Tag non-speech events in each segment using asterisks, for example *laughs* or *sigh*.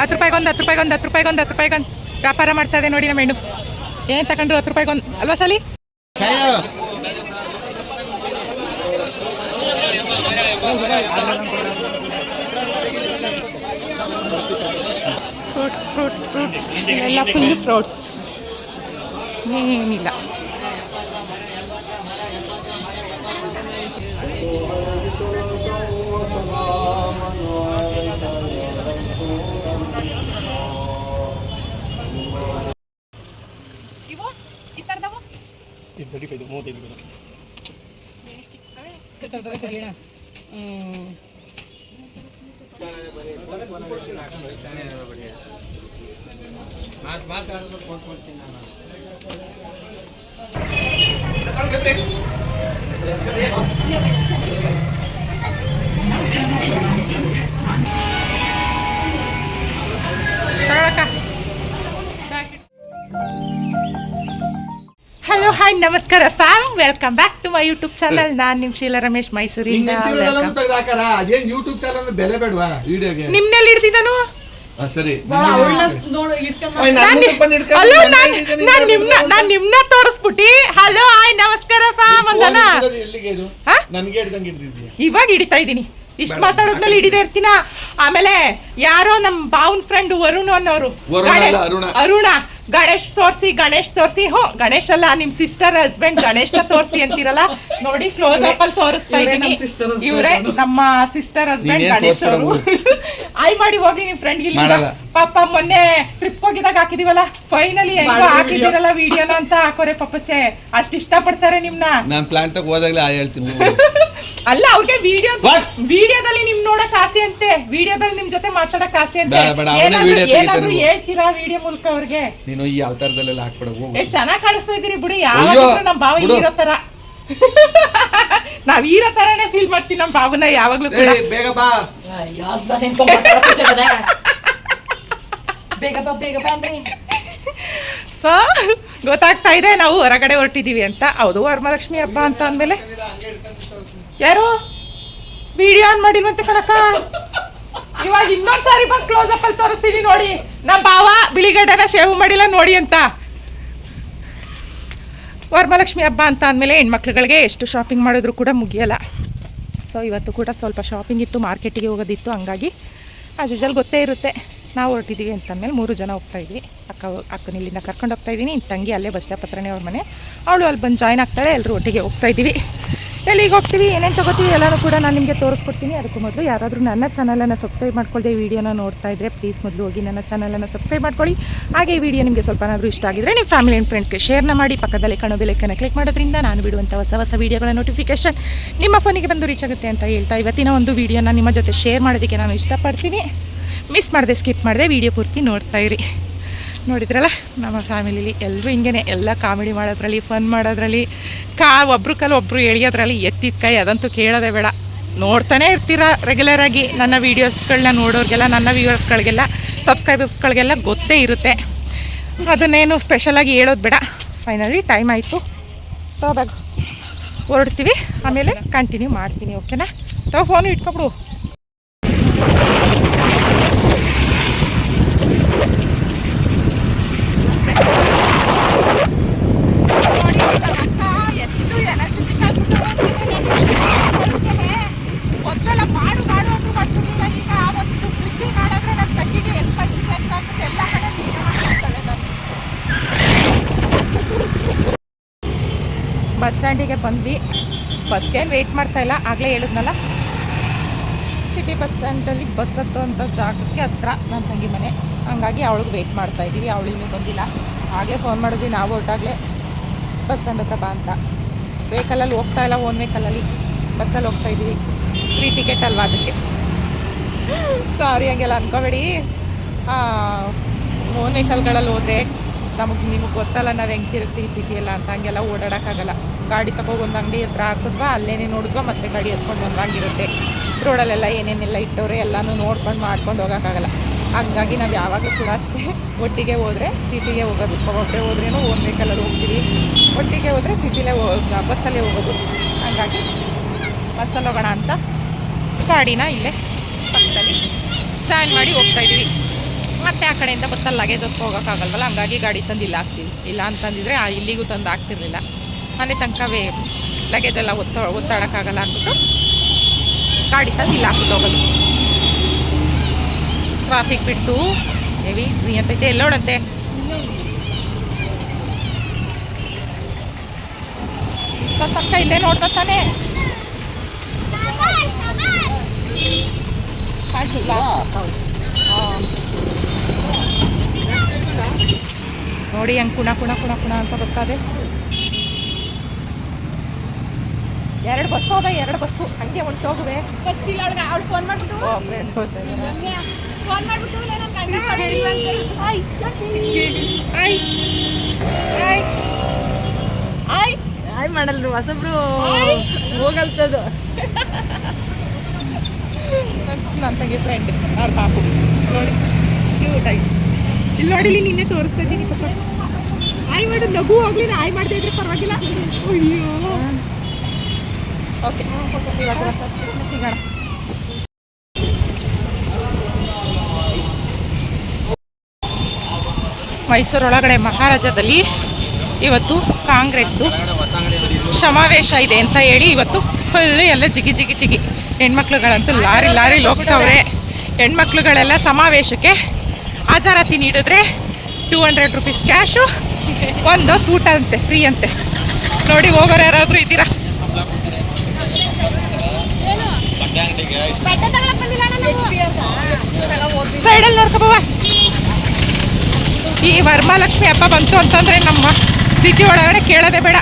ಹತ್ತು ರೂಪಾಯಿಗೊಂದು ಹತ್ತು ರೂಪಾಯಿಗೊಂದು ಹತ್ತು ರೂಪಾಯಿಗೊಂದು ಹತ್ತು ರೂಪಾಯಿಗೊಂದು ವ್ಯಾಪಾರ ಮಾಡ್ತಾ ಇದೆ ನೋಡಿ ನಮ್ಮ ಹೆಣ್ಣು. ಏನು ತಗೊಂಡ್ರು ಹತ್ತು ರೂಪಾಯಿಗೊಂದು ಅಲ್ವಾ ಸಲಿ ಫ್ರೂಟ್ಸ್ ಫ್ರೂಟ್ಸ್ ಫ್ರೂಟ್ಸ್. ಎಲ್ಲ ಫುಲ್ ಫ್ರೂಟ್ಸ್ ಏನಿಲ್ಲ. ಇದು ತರ್ಟಿ ಫೈವ್ ಮೂವತ್ತೈದು ರೂಪಾಯಿ ಹಲೋ ಹಾಯ್ ನಮಸ್ಕಾರ fam. Welcome back to my YouTube channel. ನಾನು ನಿಮ್ಮ ಶೀಲಾ ರಮೇಶ್ ಮೈಸೂರಿಂದ ನಿಮ್ನೆಲ್ಲಿ ನಾನ್ ಹಲೋ ನಾನ್ ನಾನ್ ನಿಮ್ನ ನಾನ್ ನಿಮ್ನ ತೋರಿಸ್ಬಿಟ್ಟಿ. ಹಲೋ ಹಾಯ್ ನಮಸ್ಕಾರ ಫ್ಯಾಮ್ ಅಂದನ? ಇವಾಗ ಹಿಡಿತಾ ಇದ್ದೀನಿ. ಇಷ್ಟು ಮಾತಾಡೋದ್ಮೇಲೆ ಹಿಡಿದೇ ಇರ್ತೀನ? ಆಮೇಲೆ ಯಾರೋ ನಮ್ ಬಾವನ್ ಫ್ರೆಂಡ್ ವರುಣ್ ಅನ್ನೋರು. ಅರುಣ. ಗಣೇಶ್ ತೋರ್ಸಿ ಗಣೇಶ್ ತೋರ್ಸಿ. ಹೋ ಗಣೇಶ್ ಅಲ್ಲ ನಿಮ್ ಸಿಸ್ಟರ್ ಹಸ್ಬೆಂಡ್ ಗಣೇಶ್ ತೋರ್ಸಿ ಅಂತೀರಲ್ಲ? ನೋಡಿ ಕ್ಲೋಸ್ ಅಪ್ ಅಲ್ಲಿ ತೋರಿಸ್ತಾ ಇದ್ದೀನಿ. ಇವ್ರೆ ನಮ್ಮ ಸಿಸ್ಟರ್ ಹಸ್ಬೆಂಡ್ ಗಣೇಶ್ ಅವರು. *laughs* ಆಯ್ ಮಾಡಿ ಹೋಗಿ ನಿಮ್ ಫ್ರೆಂಡ್ ಇಲ್ಲಿ. ಪಾಪ ಮೊನ್ನೆ ಟ್ರಿಪ್ ಹೋಗಿದಾಗ ಹಾಕಿದೀವಲ್ಲ? ಫೈನಲಿ ಹೆಂಗೋ ಹಾಕಿದಿರಲ್ಲ ವಿಡಿಯೋನ ಅಂತ ಹಾಕೋರೆ ಪಾಪಚ್ಚೆ. ಅಷ್ಟ್ ಇಷ್ಟ ಪಡ್ತಾರೆ ನಿಮ್ನ. ನಾನು ಪ್ಲಾನ್ ತಗ ಹೋದಾಗಲೇ ಆ ಹೇಳ್ತೀನಿ *laughs* ಅಲ್ಲ ಅವ್ರಿಗೆ ವಿಡಿಯೋ? ವಿಡಿಯೋದಲ್ಲಿ ನಿಮ್ ನೋಡಕ್ ಆಸೆ ಅಂತೆ. ವಿಡಿಯೋದಲ್ಲಿ ನಿಮ್ ಜೊತೆ ಮಾತಾಡಕ್ ಆಸೆ ಅಂತೆ. ಏನಾದ್ರು-. ಹೇಳ್ತೀರಾ ವಿಡಿಯೋ ಮೂಲಕ ಅವ್ರಿಗೆ? ನೀನು ಈ ಅವತಾರದಲ್ಲೆಲ್ಲ ಹಾಕ್ಬಿಡ ಏ ಚೆನ್ನಾಗ್ ಕಾಣಿಸ್ತಾ ಇದೀರಿ ಬಿಡಿ. ಯಾವಾಗ್ಲೂ ನಮ್ ಭಾವ ಇರೋ ಹೀರೋ ತರ. *laughs* ನಾವ್ ಹೀರೋ ತರಾನೇ ಫೀಲ್ ಮಾಡ್ತೀವಿ ನಮ್ ಭಾವನ ಯಾವಾಗ್ಲೂ ಕೂಡ. ಬೇಗ ಬಾ. ಬೇಗ ಬಾ, ಬೇಗ ಸೊ, ಗೊತ್ತಾಗ್ತಾ ಇದೆ, ನಾವು ಹೊರಗಡೆ ಹೊರಟಿದ್ದೀವಿ ಅಂತ. ಹೌದು ವರಮಹಾಲಕ್ಷ್ಮಿ ಹಬ್ಬ ಅಂತ ಅಂದ್ಮೇಲೆ. ಯಾರು? ವಿಡಿಯೋ ಆನ್ ಮಾಡಿಲ್ವಂತೆ ಕಣಕ್ಕ? ಇವಾಗ ಇನ್ನೊಂದ್ ಸಾರಿ ಬಂದು ಕ್ಲೋಸ್ ಅಪ್ ಅಲ್ಲಿ ತೋರಿಸ್ತೀನಿ ನೋಡಿ. ನಮ್ಮ ಭಾವ ಬಿಳಿಗಡ್ಡೆನ ಶೇವ್ ಮಾಡಿಲ್ಲ ನೋಡಿ ಅಂತ. ವರಮಹಾಲಕ್ಷ್ಮಿ ಹಬ್ಬ ಅಂತ ಅಂದಮೇಲೆ ಹೆಣ್ಮಕ್ಳುಗಳಿಗೆ ಎಷ್ಟು ಶಾಪಿಂಗ್ ಮಾಡಿದ್ರು ಕೂಡ ಮುಗಿಯಲ್ಲ. ಸೊ ಇವತ್ತು ಕೂಡ ಸ್ವಲ್ಪ ಶಾಪಿಂಗ್ ಇತ್ತು ಮಾರ್ಕೆಟಿಗೆ ಹೋಗೋದಿತ್ತು, ಹಂಗಾಗಿ ಆಸ್ ಯೂಶಲ್ ಗೊತ್ತೇ ಇರುತ್ತೆ. ನಾವು ಹೊರಟಿದ್ದೀವಿ ಅಂತಂದಮೇಲೆ ಮೂರು ಜನ ಹೋಗ್ತಾ ಇದ್ವಿ. ಅಕ್ಕ, ಅಕ್ಕನ ಇಲ್ಲಿಂದ ಕರ್ಕೊಂಡು ಹೋಗ್ತಾ ಇದ್ದೀನಿ. ತಂಗಿ ಅಲ್ಲೇ ಬಸ್ ಸ್ಟಾಪ್ ಹತ್ರನೇ ಅವ್ರ ಮನೆ. ಅವಳು ಅಲ್ಲಿ ಬಂದು ಜಾಯ್ನ್ ಆಗ್ತಾಳೆ. ಎಲ್ಲರೂ ಒಟ್ಟಿಗೆ ಹೋಗ್ತಾ ಇದ್ದೀವಿ. ಎಲ್ಲಿಗೆ ಹೋಗ್ತೀವಿ? ಏನೇನು ತೊಗೋತೀವಿ? ಎಲ್ಲನೂ ಕೂಡ ನಾನು ನಿಮಗೆ ತೋರಿಸ್ಕೊಡ್ತೀನಿ. ಅದಕ್ಕೂ ಮೊದಲು ಯಾರಾದರೂ ನನ್ನ ಚಾನಲನ್ನು ಸಬ್ಸ್ಕ್ರೈಬ್ ಮಾಡ್ಕೊಳ್ಳದೆ ವಿಡಿಯೋನ ನೋಡ್ತಾ ಇದ್ದರೆ ಪ್ಲೀಸ್ ಮೊದಲು ಹೋಗಿ ನನ್ನ ಚಾನಲನ್ನು ಸಬ್ಸ್ಕ್ರೈಬ್ ಮಾಡ್ಕೊಳ್ಳಿ. ಹಾಗೆ ಈ ವಿಡಿಯೋ ನಿಮಗೆ ಸ್ವಲ್ಪನಾದರೂ ಇಷ್ಟ ಆಗಿದ್ರೆ ನಿಮ್ಮ ಫ್ಯಾಮಿಲಿ ಆ್ಯಂಡ್ ಫ್ರೆಂಡ್ಸ್ಗೆ ಶೇರ್ನ ಮಾಡಿ. ಪಕ್ಕದಲ್ಲಿ ಕಾಣೋ ಬೆಲೆಕನ್ನು ಕ್ಲಿಕ್ ಮಾಡೋದ್ರಿಂದ ನಾನು ಬಿಡುವಂಥ ಹೊಸ ಹೊಸ ವಿಡಿಯೋಗಳ ನೋಟಿಫಿಕೇಶನ್ ನಿಮ್ಮ ಫೋನಿಗೆ ಬಂದು ರೀಚ್ ಆಗುತ್ತೆ ಅಂತ ಹೇಳ್ತಾ ಇವತ್ತಿನ ಒಂದು ವಿಡಿಯೋನ ನಿಮ್ಮ ಜೊತೆ ಶೇರ್ ಮಾಡೋದಕ್ಕೆ ನಾನು ಇಷ್ಟಪಡ್ತೀನಿ. ಮಿಸ್ ಮಾಡಿದೆ, ಸ್ಕಿಪ್ ಮಾಡಿದೆ, ವಿಡಿಯೋ ಪೂರ್ತಿ ನೋಡ್ತಾ ಇರಿ. ನೋಡಿದ್ರಲ್ಲ, ನಮ್ಮ ಫ್ಯಾಮಿಲಿಲಿ ಎಲ್ಲರೂ ಹಿಂಗೆ ಎಲ್ಲ ಕಾಮಿಡಿ ಮಾಡೋದ್ರಲ್ಲಿ ಫನ್ ಮಾಡೋದ್ರಲ್ಲಿ ಕಾ ಒಬ್ರು ಕಲ್ಲು ಒಬ್ಬರು ಎಳಿಯೋದ್ರಲ್ಲಿ ಎತ್ತಿದ ಕೈ ಅದಂತೂ ಕೇಳೋದೇ ಬೇಡ. ನೋಡ್ತಾನೆ ಇರ್ತೀರ ರೆಗ್ಯುಲರಾಗಿ ನನ್ನ ವೀಡಿಯೋಸ್ಗಳನ್ನ ನೋಡೋರಿಗೆಲ್ಲ, ನನ್ನ ವ್ಯೂವರ್ಸ್ಗಳಿಗೆಲ್ಲ ಸಬ್ಸ್ಕ್ರೈಬರ್ಸ್ಗಳಿಗೆಲ್ಲ ಗೊತ್ತೇ ಇರುತ್ತೆ. ಅದನ್ನೇನು ಸ್ಪೆಷಲಾಗಿ ಹೇಳೋದು ಬೇಡ. ಫೈನಲಿ ಟೈಮ್ ಆಯಿತು. ತಗೋಬೇಕು ಹೊರಡ್ತೀವಿ. ಆಮೇಲೆ ಕಂಟಿನ್ಯೂ ಮಾಡ್ತೀನಿ ಓಕೆನಾ ತಗೋ ಫೋನು ಇಟ್ಕೊಬಿಡು ಮೊದಲೆಲ್ಲ ಮಾಡು ಮಾಡು ಅಂದ್ರೂ ಮಾಡ್ತಿರ್ಲಿಲ್ಲ ಈಗ ಒಂದು ಬುದ್ಧಿ ಮಾಡಿದ್ರೆ ನನ್ನ ತಂಗಿಗೆ ಹೆಲ್ಪ್ ಆಗಿದೆ ಅಂತ ಅಂದ್ಬಿಟ್ಟು ಎಲ್ಲ ಕಡೆ video ಮಾಡ್ತಿರ್ತಾಳೆ ನಾನು. ಬಸ್ ಸ್ಟ್ಯಾಂಡಿಗೆ ಬಂದ್ವಿ. ಬಸ್ಗೇನು ವೆಯ್ಟ್ ಮಾಡ್ತಾ ಇಲ್ಲ. ಆಗಲೇ ಹೇಳಿದ್ನಲ್ಲ. ಸಿಟಿ ಬಸ್ ಸ್ಟ್ಯಾಂಡಲ್ಲಿ ಬಸ್ ಹತ್ತುವಂಥ ಜಾಗಕ್ಕೆ ಹತ್ರ ನನ್ನ ತಂಗಿ ಮನೆ. ಹಂಗಾಗಿ ಅವಳಿಗೆ ವೆಯ್ಟ್ ಮಾಡ್ತಾ ಇದ್ದೀವಿ. ಅವಳು ಇನ್ನೂ ಬಂದಿಲ್ಲ. ಹಾಗೆ ಫೋನ್ ಮಾಡಿದ್ವಿ. ನಾವು ಒಟ್ಟಾಗಲೇ ಬಸ್ ಸ್ಟ್ಯಾಂಡ್ ಹತ್ರ ಬಾ ಅಂತ. ವೆಹಿಕಲಲ್ಲಿ ಹೋಗ್ತಾ ಇಲ್ಲ. ಓನ್ ವೆಹಿಕಲಲ್ಲಿ ಬಸ್ಸಲ್ಲಿ ಹೋಗ್ತಾ ಇದ್ದೀವಿ. ಫ್ರೀ ಟಿಕೆಟ್ ಅಲ್ವಾ ಅದಕ್ಕೆ. ಸಾರಿ ಹಂಗೆಲ್ಲ ಅಂದ್ಕೋಬೇಡಿ ಓನ್ ವೆಹಿಕಲ್ಗಳಲ್ಲಿ ಹೋದರೆ ನಮಗೆ ನಿಮಗೆ ಗೊತ್ತಲ್ಲ, ನಾವು ಹೆಂಗೆ ತಿರುಗ್ತೀವಿ ಸಿಟಿಯೆಲ್ಲ ಅಂತ. ಹಂಗೆಲ್ಲ ಓಡಾಡೋಕ್ಕಾಗಲ್ಲ ಗಾಡಿ ತಗೋ ಒಂದು ಅಂಗಡಿ ಹತ್ರ ಹಾಕಿದ್ವಾ, ಅಲ್ಲೇನೇ ನೋಡಿದ್ವಾ ಮತ್ತೆ ಗಾಡಿ ಎತ್ಕೊಂಡು ಬಂದಂಗಿರುತ್ತೆ. ರೋಡಲ್ಲೆಲ್ಲ ಏನೇನೆಲ್ಲ ಇಟ್ಟವ್ರೆ ಎಲ್ಲನೂ ನೋಡ್ಕೊಂಡು ಮಾಡ್ಕೊಂಡು ಹೋಗೋಕ್ಕಾಗಲ್ಲ ಹಂಗಾಗಿ ನಾವು ಯಾವಾಗಲೂ ಕೂಡ ಅಷ್ಟೇ ಒಟ್ಟಿಗೆ ಹೋದರೆ ಸಿಟಿಗೆ ಹೋಗೋದು. ಒಬ್ಬರೇ ಹೋದ್ರೇನು ಓನ್ ವೆಹಿಕಲಲ್ಲಿ ಹೋಗ್ತೀವಿ. ಒಟ್ಟಿಗೆ ಹೋದರೆ ಸಿಟಿಲೇ ಹೋಗ ಬಸ್ಸಲ್ಲೇ ಹೋಗೋದು. ಹಂಗಾಗಿ ಬಸ್ಸಲ್ಲಿ ಹೋಗೋಣ ಅಂತ ಗಾಡಿನ ಇಲ್ಲೇ ಪಕ್ಕದಲ್ಲಿ ಸ್ಟ್ಯಾಂಡ್ ಮಾಡಿ ಹೋಗ್ತಾ ಇದ್ದೀವಿ. ಮತ್ತೆ ಆ ಕಡೆಯಿಂದ ಬತ್ತ ಲಗೇಜ್ ಹೊತ್ತು ಹೋಗೋಕ್ಕಾಗಲ್ವಲ್ಲ ಹಂಗಾಗಿ ಗಾಡಿ ತಂದು ಇಲ್ಲಿ ಹಾಕ್ತೀವಿ. ಇಲ್ಲ ಅಂತಂದಿದ್ರೆ ಇಲ್ಲಿಗೂ ತಂದು ಹಾಕ್ತಿರ್ಲಿಲ್ಲ. ಮನೆ ತನಕವೇ ಲಗೇಜ್ ಎಲ್ಲ ಒತ್ತ ಒತ್ತಾಡೋಕ್ಕಾಗಲ್ಲ ಅಂದ್ಬಿಟ್ಟು ಗಾಡಿ ತಂದು ಇಲ್ಲಿ ಹಾಕ್ಬಿಟ್ಟು ಹೋಗೋದು. ಟ್ರಾಫಿಕ್ ಬಿಟ್ಟು ಹೆವಿ ಅಂತೈತೆ. ಎಲ್ಲೋಡಂತೆ ತಕ್ಕ ಇಲ್ಲೇ ನೋಡ್ತಾ ತಾನೆ. ಕಾಣಿಸಿಲ್ಲ ನೋಡಿ ಹಂಗೆ ಕುಣ ಕುಣ ಕುಣ ಕುಣ ಅಂತ ಬರ್ತದೆ ಎರಡು ಬಸ್ಸು ಅದ ಎರಡು ಬಸ್ಸು. ಹಂಗೆ ಹೊಂಟೋಗುವೆ. ಬಸ್ ಇಲ್ಲ ಅವಳಿಗೆ ಅವಳು ಫೋನ್ ಮಾಡ್ಬಿಟ್ಟು ಫೋನ್ ಮಾಡ್ಬಿಟ್ಟು ಇಲ್ಲ ನನ್ನ ಗಂಡ ಬಸ್ ಆಯ್ ಆಯ್ ಮಾಡಲ್ರು ಹೊಸಬ್ರು ಹೋಗಲ್ತದು. ನನ್ನ ತಂಗಿ ಫ್ರೆಂಡ್ ಅವ್ರ ಪಾಪು ನೋಡಿ ಕ್ಯೂಟ್ ಆಗಿ. ಇಲ್ಲಿ ನೋಡಿ, ಇಲ್ಲಿ ನಿನ್ನೆ ತೋರಿಸ್ತಾ ಇದ್ದೀನಿ, ಪಾಪ. ಆಯ್ ಮಾಡು ನಗು ಹೋಗ್ಲಿ ಆಯ್ ಮಾಡ್ತಾ ಇದ್ರೆ ಪರವಾಗಿಲ್ಲ. ಅಯ್ಯೋ. ಓಕೆ ಮೈಸೂರೊಳಗಡೆ ಮಹಾರಾಜದಲ್ಲಿ ಇವತ್ತು ಕಾಂಗ್ರೆಸ್ದು ಸಮಾವೇಶ ಇದೆ ಅಂತ ಹೇಳಿ ಇವತ್ತು ಫುಲ್ ಎಲ್ಲ ಜಿಗಿ ಜಿಗಿ ಜಿಗಿ. ಹೆಣ್ಮಕ್ಳುಗಳಂತೂ ಲಾರಿ ಲಾರಿ ಹೋಗ್ತವ್ರೆ ಹೆಣ್ಮಕ್ಳುಗಳೆಲ್ಲ ಸಮಾವೇಶಕ್ಕೆ ಹಾಜರಾತಿ ನೀಡಿದ್ರೆ ಟೂ ಹಂಡ್ರೆಡ್ ರುಪೀಸ್ ಕ್ಯಾಶು ಒಂದು ಊಟ ಅಂತೆ ಫ್ರೀ ಅಂತೆ. ನೋಡಿ ಹೋಗೋರು ಯಾರಾದರೂ ಇದ್ದೀರಾ? ಸೈಡಲ್ಲಿ ನೋಡ್ಕೊಬವ ಈ ವರಮಹಾಲಕ್ಷ್ಮಿ ಹಬ್ಬ ಬಂತು ಅಂತಂದರೆ ನಮ್ಮ ಸಿಟಿ ಒಳಗಡೆ ಕೇಳೋದೇ ಬೇಡ.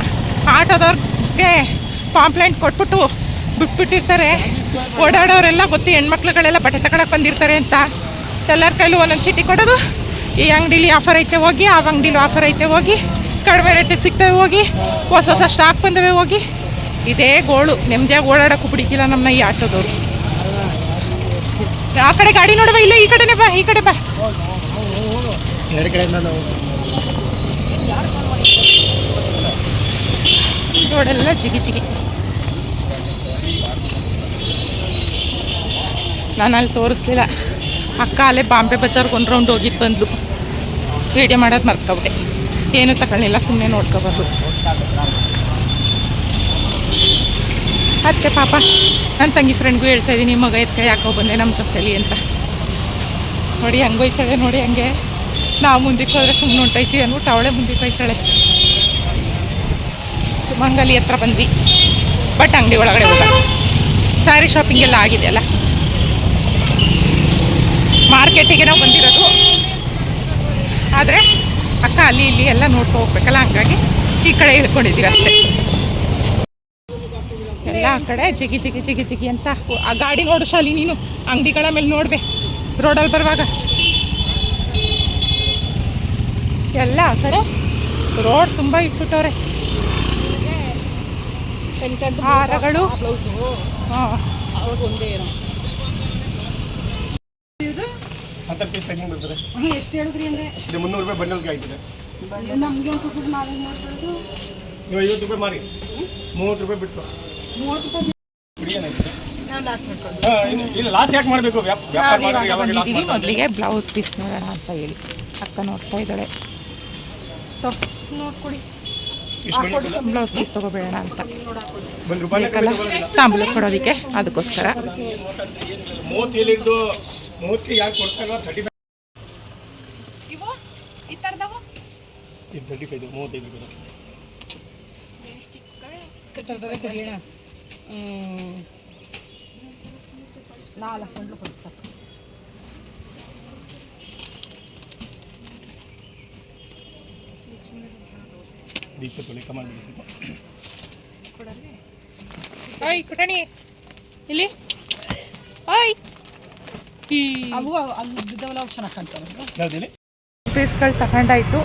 ಆಟೋದವ್ರಿಗೆ ಪಾಂಪ್ಲೆಂಟ್ ಕೊಟ್ಬಿಟ್ಟು ಬಿಟ್ಬಿಟ್ಟಿರ್ತಾರೆ. ಓಡಾಡೋರೆಲ್ಲ ಗೊತ್ತು, ಹೆಣ್ಮಕ್ಳುಗಳೆಲ್ಲ ಬಟ್ಟೆ ತಗೊಳಕ್ಕೆ ಬಂದಿರ್ತಾರೆ ಅಂತ. ಎಲ್ಲರ ಕೈಲೂ ಒಂದೊಂದು ಚೀಟಿ ಕೊಡೋದು. ಈ ಅಂಗಡೀಲಿ ಆಫರ್ ಐತೆ ಹೋಗಿ ಆ ಅಂಗಡೀಲಿ ಆಫರ್ ಐತೆ ಹೋಗಿ ಕಡಿಮೆ ರೇಟಿಗೆ ಸಿಗ್ತವೆ ಹೋಗಿ ಹೊಸ ಹೊಸ ಸ್ಟಾಕ್ ಬಂದವೆ ಹೋಗಿ. ಇದೇ ಗೋಳು ನೆಮ್ಮದಿಯಾಗಿ ಓಡಾಡೋಕ್ಕೂ ಬಿಡಿಕಿಲ್ಲ ನಮ್ಮನ್ನ ಈ ಆಟೋದವರು. ಆ ಕಡೆ ಗಾಡಿ ನೋಡುವ ಇಲ್ಲ ಈ ಕಡೆನೇ ಬಾ ಈ ಕಡೆ ಬಾ. ನೋಡೆಲ್ಲ ರೋಡೆಲ್ಲ ಜಿಗಿ ಜಿಗಿ. ನಾನು ಅಲ್ಲಿ ತೋರಿಸ್ಲಿಲ್ಲ. ಅಕ್ಕ ಅಲ್ಲೇ ಬಾಂಬೆ ಬಜಾರ್ಗೆ ಒಂದು ರೌಂಡ್ ಹೋಗಿದ್ದು ಬಂದ್ಲು. ವೀಡಿಯೋ ಮಾಡೋದು ಮರ್ಕೊಬಿಟ್ಟೆ ಏನು ತಗೊಳ್ಳಿಲ್ಲ ಸುಮ್ಮನೆ ನೋಡ್ಕೊಬಾರ್ದು. ಅದಕ್ಕೆ ಪಾಪ ನನ್ನ ತಂಗಿ ಫ್ರೆಂಡ್ಗೂ ಹೇಳ್ತಾ ಇದ್ದೀನಿ ಮಗ ಎತ್ಕ ಯಾಕೋ ಬಂದೆ ನಮ್ಮ ಜೊತೆಲಿ ಅಂತ. ನೋಡಿ ಹಂಗೋಯ್ತಾಳೆ ನೋಡಿ ಹಂಗೆ. ನಾವು ಮುಂದಕ್ಕೆ ಹೋದ್ರೆ ಸುಮ್ಮನೆ ಹೊಂಟೈತಿ ಅಂದ್ಬಿಟ್ಟು ಅವಳೆ ಮುಂದಕ್ಕೆ ಹೋಯ್ತಾಳೆ. ಸುಮಂಗಲಿ ಹತ್ರ ಬಂದ್ವಿ, ಬಟ್ ಅಂಗಡಿ ಒಳಗಡೆ ಹೋಗೋಣ ಸ್ಯಾರಿ ಶಾಪಿಂಗ್ ಎಲ್ಲ ಆಗಿದೆ ಅಲ್ಲ. ಮಾರ್ಕೆಟಿಗೆ ನಾವು ಬಂದಿರೋದು. ಆದರೆ ಅಕ್ಕ ಅಲ್ಲಿ ಇಲ್ಲಿ ಎಲ್ಲ ನೋಡ್ಕೊ ಹೋಗ್ಬೇಕಲ್ಲ? ಹಂಗಾಗಿ ಈ ಕಡೆ ಇಳ್ಕೊಂಡಿದ್ದೀರ ಅಷ್ಟೇ. ಎಲ್ಲ ಆ ಕಡೆ ಜಿಗಿ ಜಿಗಿ ಜಿಗಿ ಜಿಗಿ ಅಂತ. ಆ ಗಾಡಿ ನೋಡು ಶಾಲಿ ನೀನು. ಅಂಗಡಿಗಳ ಮೇಲೆ ನೋಡ್ಬೆ. ರೋಡಲ್ಲಿ ಬರುವಾಗ. ಎಲ್ಲ ಆ ಕಡೆ ರೋಡ್ ತುಂಬ ಇಟ್ಬಿಟ್ಟವ್ರೆ. ಹಾರಗಳು. ಹಾಂ. ಹತ್ತು ಪೀಸ್ ಪ್ಯಾಕಿಂಗ್ ಬರ್ತದೆ ಎಷ್ಟು ಹೇಳಿದ್ರಿ ಅಂದ್ರೆ? ಇದು ಮುನ್ನೂರು ರೂಪಾಯಿ ಬಂಡಲ್ಗೆ ಆಯ್ತದೆ. ನಮ್ಗೆ ನೀವು ಐವತ್ತು ರೂಪಾಯಿ ಮಾರಿ. ಮೂವತ್ತು ರೂಪಾಯಿ ಬಿಟ್ಟು. ಮೂವತ್ತು ರೂಪಾಯಿ ಬಿಡಿ ಏನಾಯ್ತು ಇಲ್ಲ- ಲಾಸ್ ಯಾಕೆ ಮಾಡಬೇಕು? ಮೊದಲಿಗೆ ಬ್ಲೌಸ್ ಪೀಸ್ ನೋಡೋಣ ಅಂತ ಹೇಳಿ. ಅಕ್ಕ ನೋಡ್ತಾ ಇದ್ದಾಳೆ. ನೋಡ್ಕೊಡಿ. ಬ್ಲೌಸ್ ಪೀಸ್ ತಗೋಬೇಡ. ಅಂತ ತಾಂಬೂಲ ಕೊಡೋದಕ್ಕೆ ಅದಕ್ಕೋಸ್ಕರ. ಮೂವತ್ತು ಯಾರು ಕೊಡ್ತಾರೋ ತರ್ಟಿ ಫೈವ್ ಇವು? ಈ ಥರದವು ಇದು ತರ್ಟಿ ಫೈವ್ ಮೂವತ್ತೈದು ರೂಪಾಯಿ. ಥರದವೇ ನಾಲ್ಕು ಗಂಟಲು ಕೊಡಿ ಸಾಕು. ದೀಪ ತೊಳೆ ಕಮಾಲ್ ಬಿಡಿ ಸ್ವಲ್ಪ. ಓಯ್ ಕುಟಣಿ. ಇಲ್ಲಿ. ಓಯ್. ಈ ಅವು ಅಲ್ಲಿ ಬಿದ್ದವಲ್ಲ ಅವು ಚೆನ್ನಾಗಿ ಪೀಸ್ಗಳು ತಗೊಂಡಾಯ್ತು.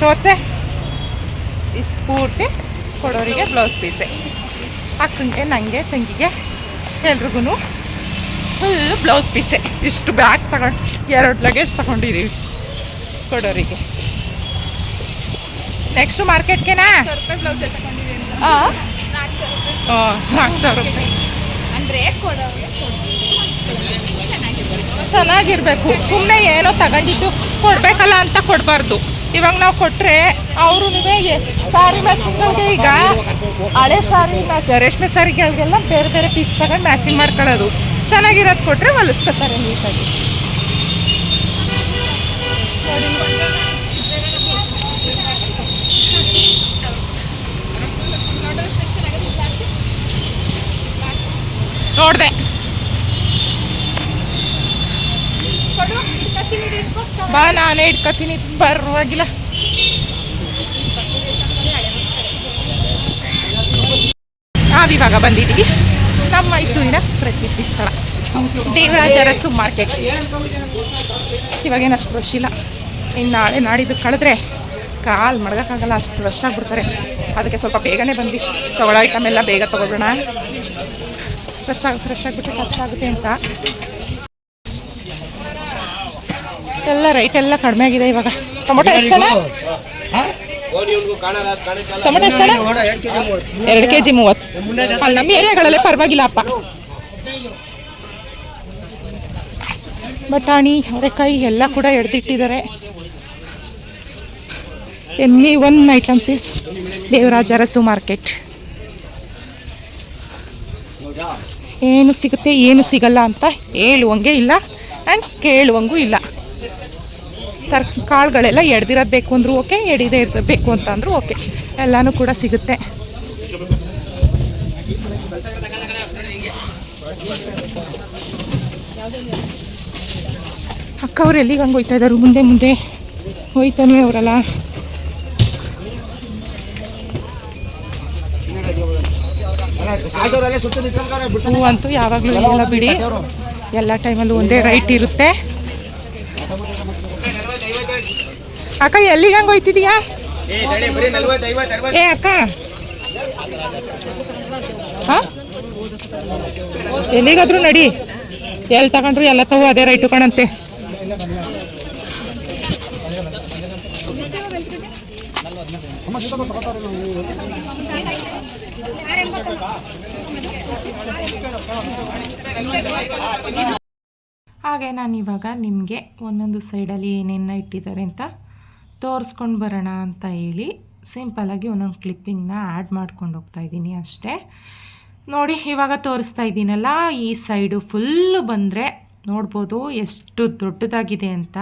ತೋರ್ಸೆ. ಇಷ್ಟು ಪೂರ್ತಿ ಕೊಡೋರಿಗೆ ಬ್ಲೌಸ್ ಪೀಸೆ. ಅಕ್ಕಂಗೆ ನನಗೆ ತಂಗಿಗೆ ಎಲ್ರಿಗೂ ಫುಲ್ ಬ್ಲೌಸ್ ಪೀಸೆ. ಇಷ್ಟು ಬ್ಯಾಗ್ ತಗೊಂಡು ಎರಡು ಲಗೇಜ್ ತಗೊಂಡಿದ್ದೀವಿ ಕೊಡೋರಿಗೆ. ನೆಕ್ಸ್ಟು ಮಾರ್ಕೆಟ್ಗೆನಾ? ರೂಪಾಯಿ ಬ್ಲೌಸ್ ತಗೊಂಡಿದ್ದೀನಿ ಹಾಂ ನಾಲ್ಕು ಸಾವಿರ ರೂಪಾಯಿ. ಅಂದರೆ ಕೊಡೋರಿಗೆ ಚೆನ್ನಾಗಿರ್ಬೇಕು. ಸುಮ್ಮನೆ ಏನೋ ತಗೊಂಡಿದ್ದು ಕೊಡ್ಬೇಕಲ್ಲ ಅಂತ ಕೊಡಬಾರ್ದು. ಇವಾಗ ನಾವು ಕೊಟ್ಟರೆ ಅವರು ಸಾರಿ ಮ್ಯಾಚಿಂಗ್ಗಳಿಗೆ ಈಗ. ಹಳೆ ಸಾರಿ ಮ್ಯಾಚ್ ರೇಷ್ಮೆ ಸಾರಿಗಳಿಗೆಲ್ಲ ಬೇರೆ ಬೇರೆ ಪೀಸ್ ತಗೊಂಡು ಮ್ಯಾಚಿಂಗ್ ಮಾಡ್ಕೊಳ್ಳೋದು. ಚೆನ್ನಾಗಿರೋದು ಕೊಟ್ಟರೆ ಹೊಲಿಸ್ಕೊತಾರೆ ನೀಟಾಗಿ. ನೋಡಿದೆ. ಬಾ, ನಾನೇ ಇಟ್ಕೋತೀನಿ. ಪರವಾಗಿಲ್ಲ. ನಾವಿವಾಗ ಬಂದಿದ್ದೀವಿ. ನಮ್ಮ ಮೈಸೂರಿನ ಪ್ರಸಿದ್ಧಿ ಸ್ಥಳ. ದೇವರಾಜ ಅರಸು ಮಾರ್ಕೆಟ್. ಇವಾಗೇನು ಅಷ್ಟು ರಶ್ ಇಲ್ಲ. ಇನ್ನು ನಾಳೆ ನಾಡಿದ್ದು ಕಳೆದ್ರೆ ಕಾಲು ಮಡಗೋಕ್ಕಾಗಲ್ಲ, ಅಷ್ಟು ರಶ್ ಆಗಿಬಿಡ್ತಾರೆ. ಅದಕ್ಕೆ ಸ್ವಲ್ಪ ಬೇಗನೆ ಬಂದು ತಗೊಳ್ಳೋ ಐಟಮ್ ಎಲ್ಲ ಬೇಗ ತೊಗೊಳ್ಳೋಣ. ರಶ್ ಆಗಿ ರಶ್ ಆಗಿಬಿಟ್ಟು ಕಷ್ಟ ಆಗುತ್ತೆ ಅಂತ. ಎಲ್ಲ ರೈಟ್ ಎಲ್ಲ ಕಡಿಮೆ ಆಗಿದೆ ಇವಾಗ. ಟೊಮೊಟೊ ಎಷ್ಟಣ್ಣ? ಟೊಮೊಟೊ ಎಷ್ಟು ಎರಡು ಕೆ ಜಿ ಮೂವತ್ತು. ಅಲ್ಲಿ, ನಮ್ಮ ಏರಿಯಾಗಳಲ್ಲೇ ಪರವಾಗಿಲ್ಲ, ಅಪ್ಪ. ಬಟಾಣಿ, ಅವರೆಕಾಯಿ ಎಲ್ಲ ಕೂಡ ಎಡ್ದಿಟ್ಟಿದ್ದಾರೆ any one items is Devaraja Arasu market. ಏನು ಸಿಗುತ್ತೆ, ಏನು ಸಿಗಲ್ಲ ಅಂತ ಹೇಳುವಂಗೆ ಇಲ್ಲ ಆ್ಯಂಡ್ ಕೇಳುವಂಗೂ ಇಲ್ಲ. ತರ್ ಕಾಳುಗಳೆಲ್ಲ ಎಡ್ದಿರೋದು ಬೇಕು ಅಂದರೂ ಓಕೆ ಎಡಿದೇ ಇರಬೇಕು ಬೇಕು ಅಂತ ಅಂದರೂ ಓಕೆ ಎಲ್ಲನೂ ಕೂಡ ಸಿಗುತ್ತೆ. ಅಕ್ಕ ಅವ್ರು ಎಲ್ಲಿಗೆ ಹಂಗೆ ಹೋಯ್ತಾ ಇದ್ದಾರೆ ಮುಂದೆ ಮುಂದೆ. ಹೋಯ್ತಾನೆ ಅವರಲ್ಲ. ಹೂ ಅಂತೂ ಯಾವಾಗಲೂ ಇಲ್ಲ ಬಿಡಿ. ಎಲ್ಲ ಟೈಮಲ್ಲೂ ಒಂದೇ ರೈಟ್ ಇರುತ್ತೆ. ಅಕ್ಕ ಎಲ್ಲಿಗೆ ಹಂಗೆ ಹೋಯ್ತಿದ್ಯಾ? ಏ ಅಕ್ಕ. ಹಾಂ? ಎಲ್ಲಿಗಾದ್ರೂ ನಡಿ. ಎಲ್ಲಿ ತಗೊಂಡ್ರು ಎಲ್ಲ ತಗೋ ಅದೇ ರೈಟ್ ಕಣಂತೆ ಹಾಗೆ ನಾನು ಇವಾಗ ನಿಮಗೆ ಒಂದೊಂದು ಸೈಡಲ್ಲಿ ಏನೇನು ಇಟ್ಟಿದ್ದಾರೆ ಅಂತ ತೋರಿಸ್ಕೊಂಡು ಬರೋಣ ಅಂತ ಹೇಳಿ ಸಿಂಪಲಾಗಿ ಒಂದೊಂದು ಕ್ಲಿಪ್ಪಿಂಗ್ನ ಆ್ಯಡ್ ಮಾಡ್ಕೊಂಡು ಹೋಗ್ತಾ ಇದ್ದೀನಿ ಅಷ್ಟೇ. ನೋಡಿ, ಇವಾಗ ತೋರಿಸ್ತಾ ಇದ್ದೀನಲ್ಲ, ಈ ಸೈಡು ಫುಲ್ಲು ಬಂದರೆ ನೋಡ್ಬೋದು ಎಷ್ಟು ದೊಡ್ಡದಾಗಿದೆ ಅಂತ.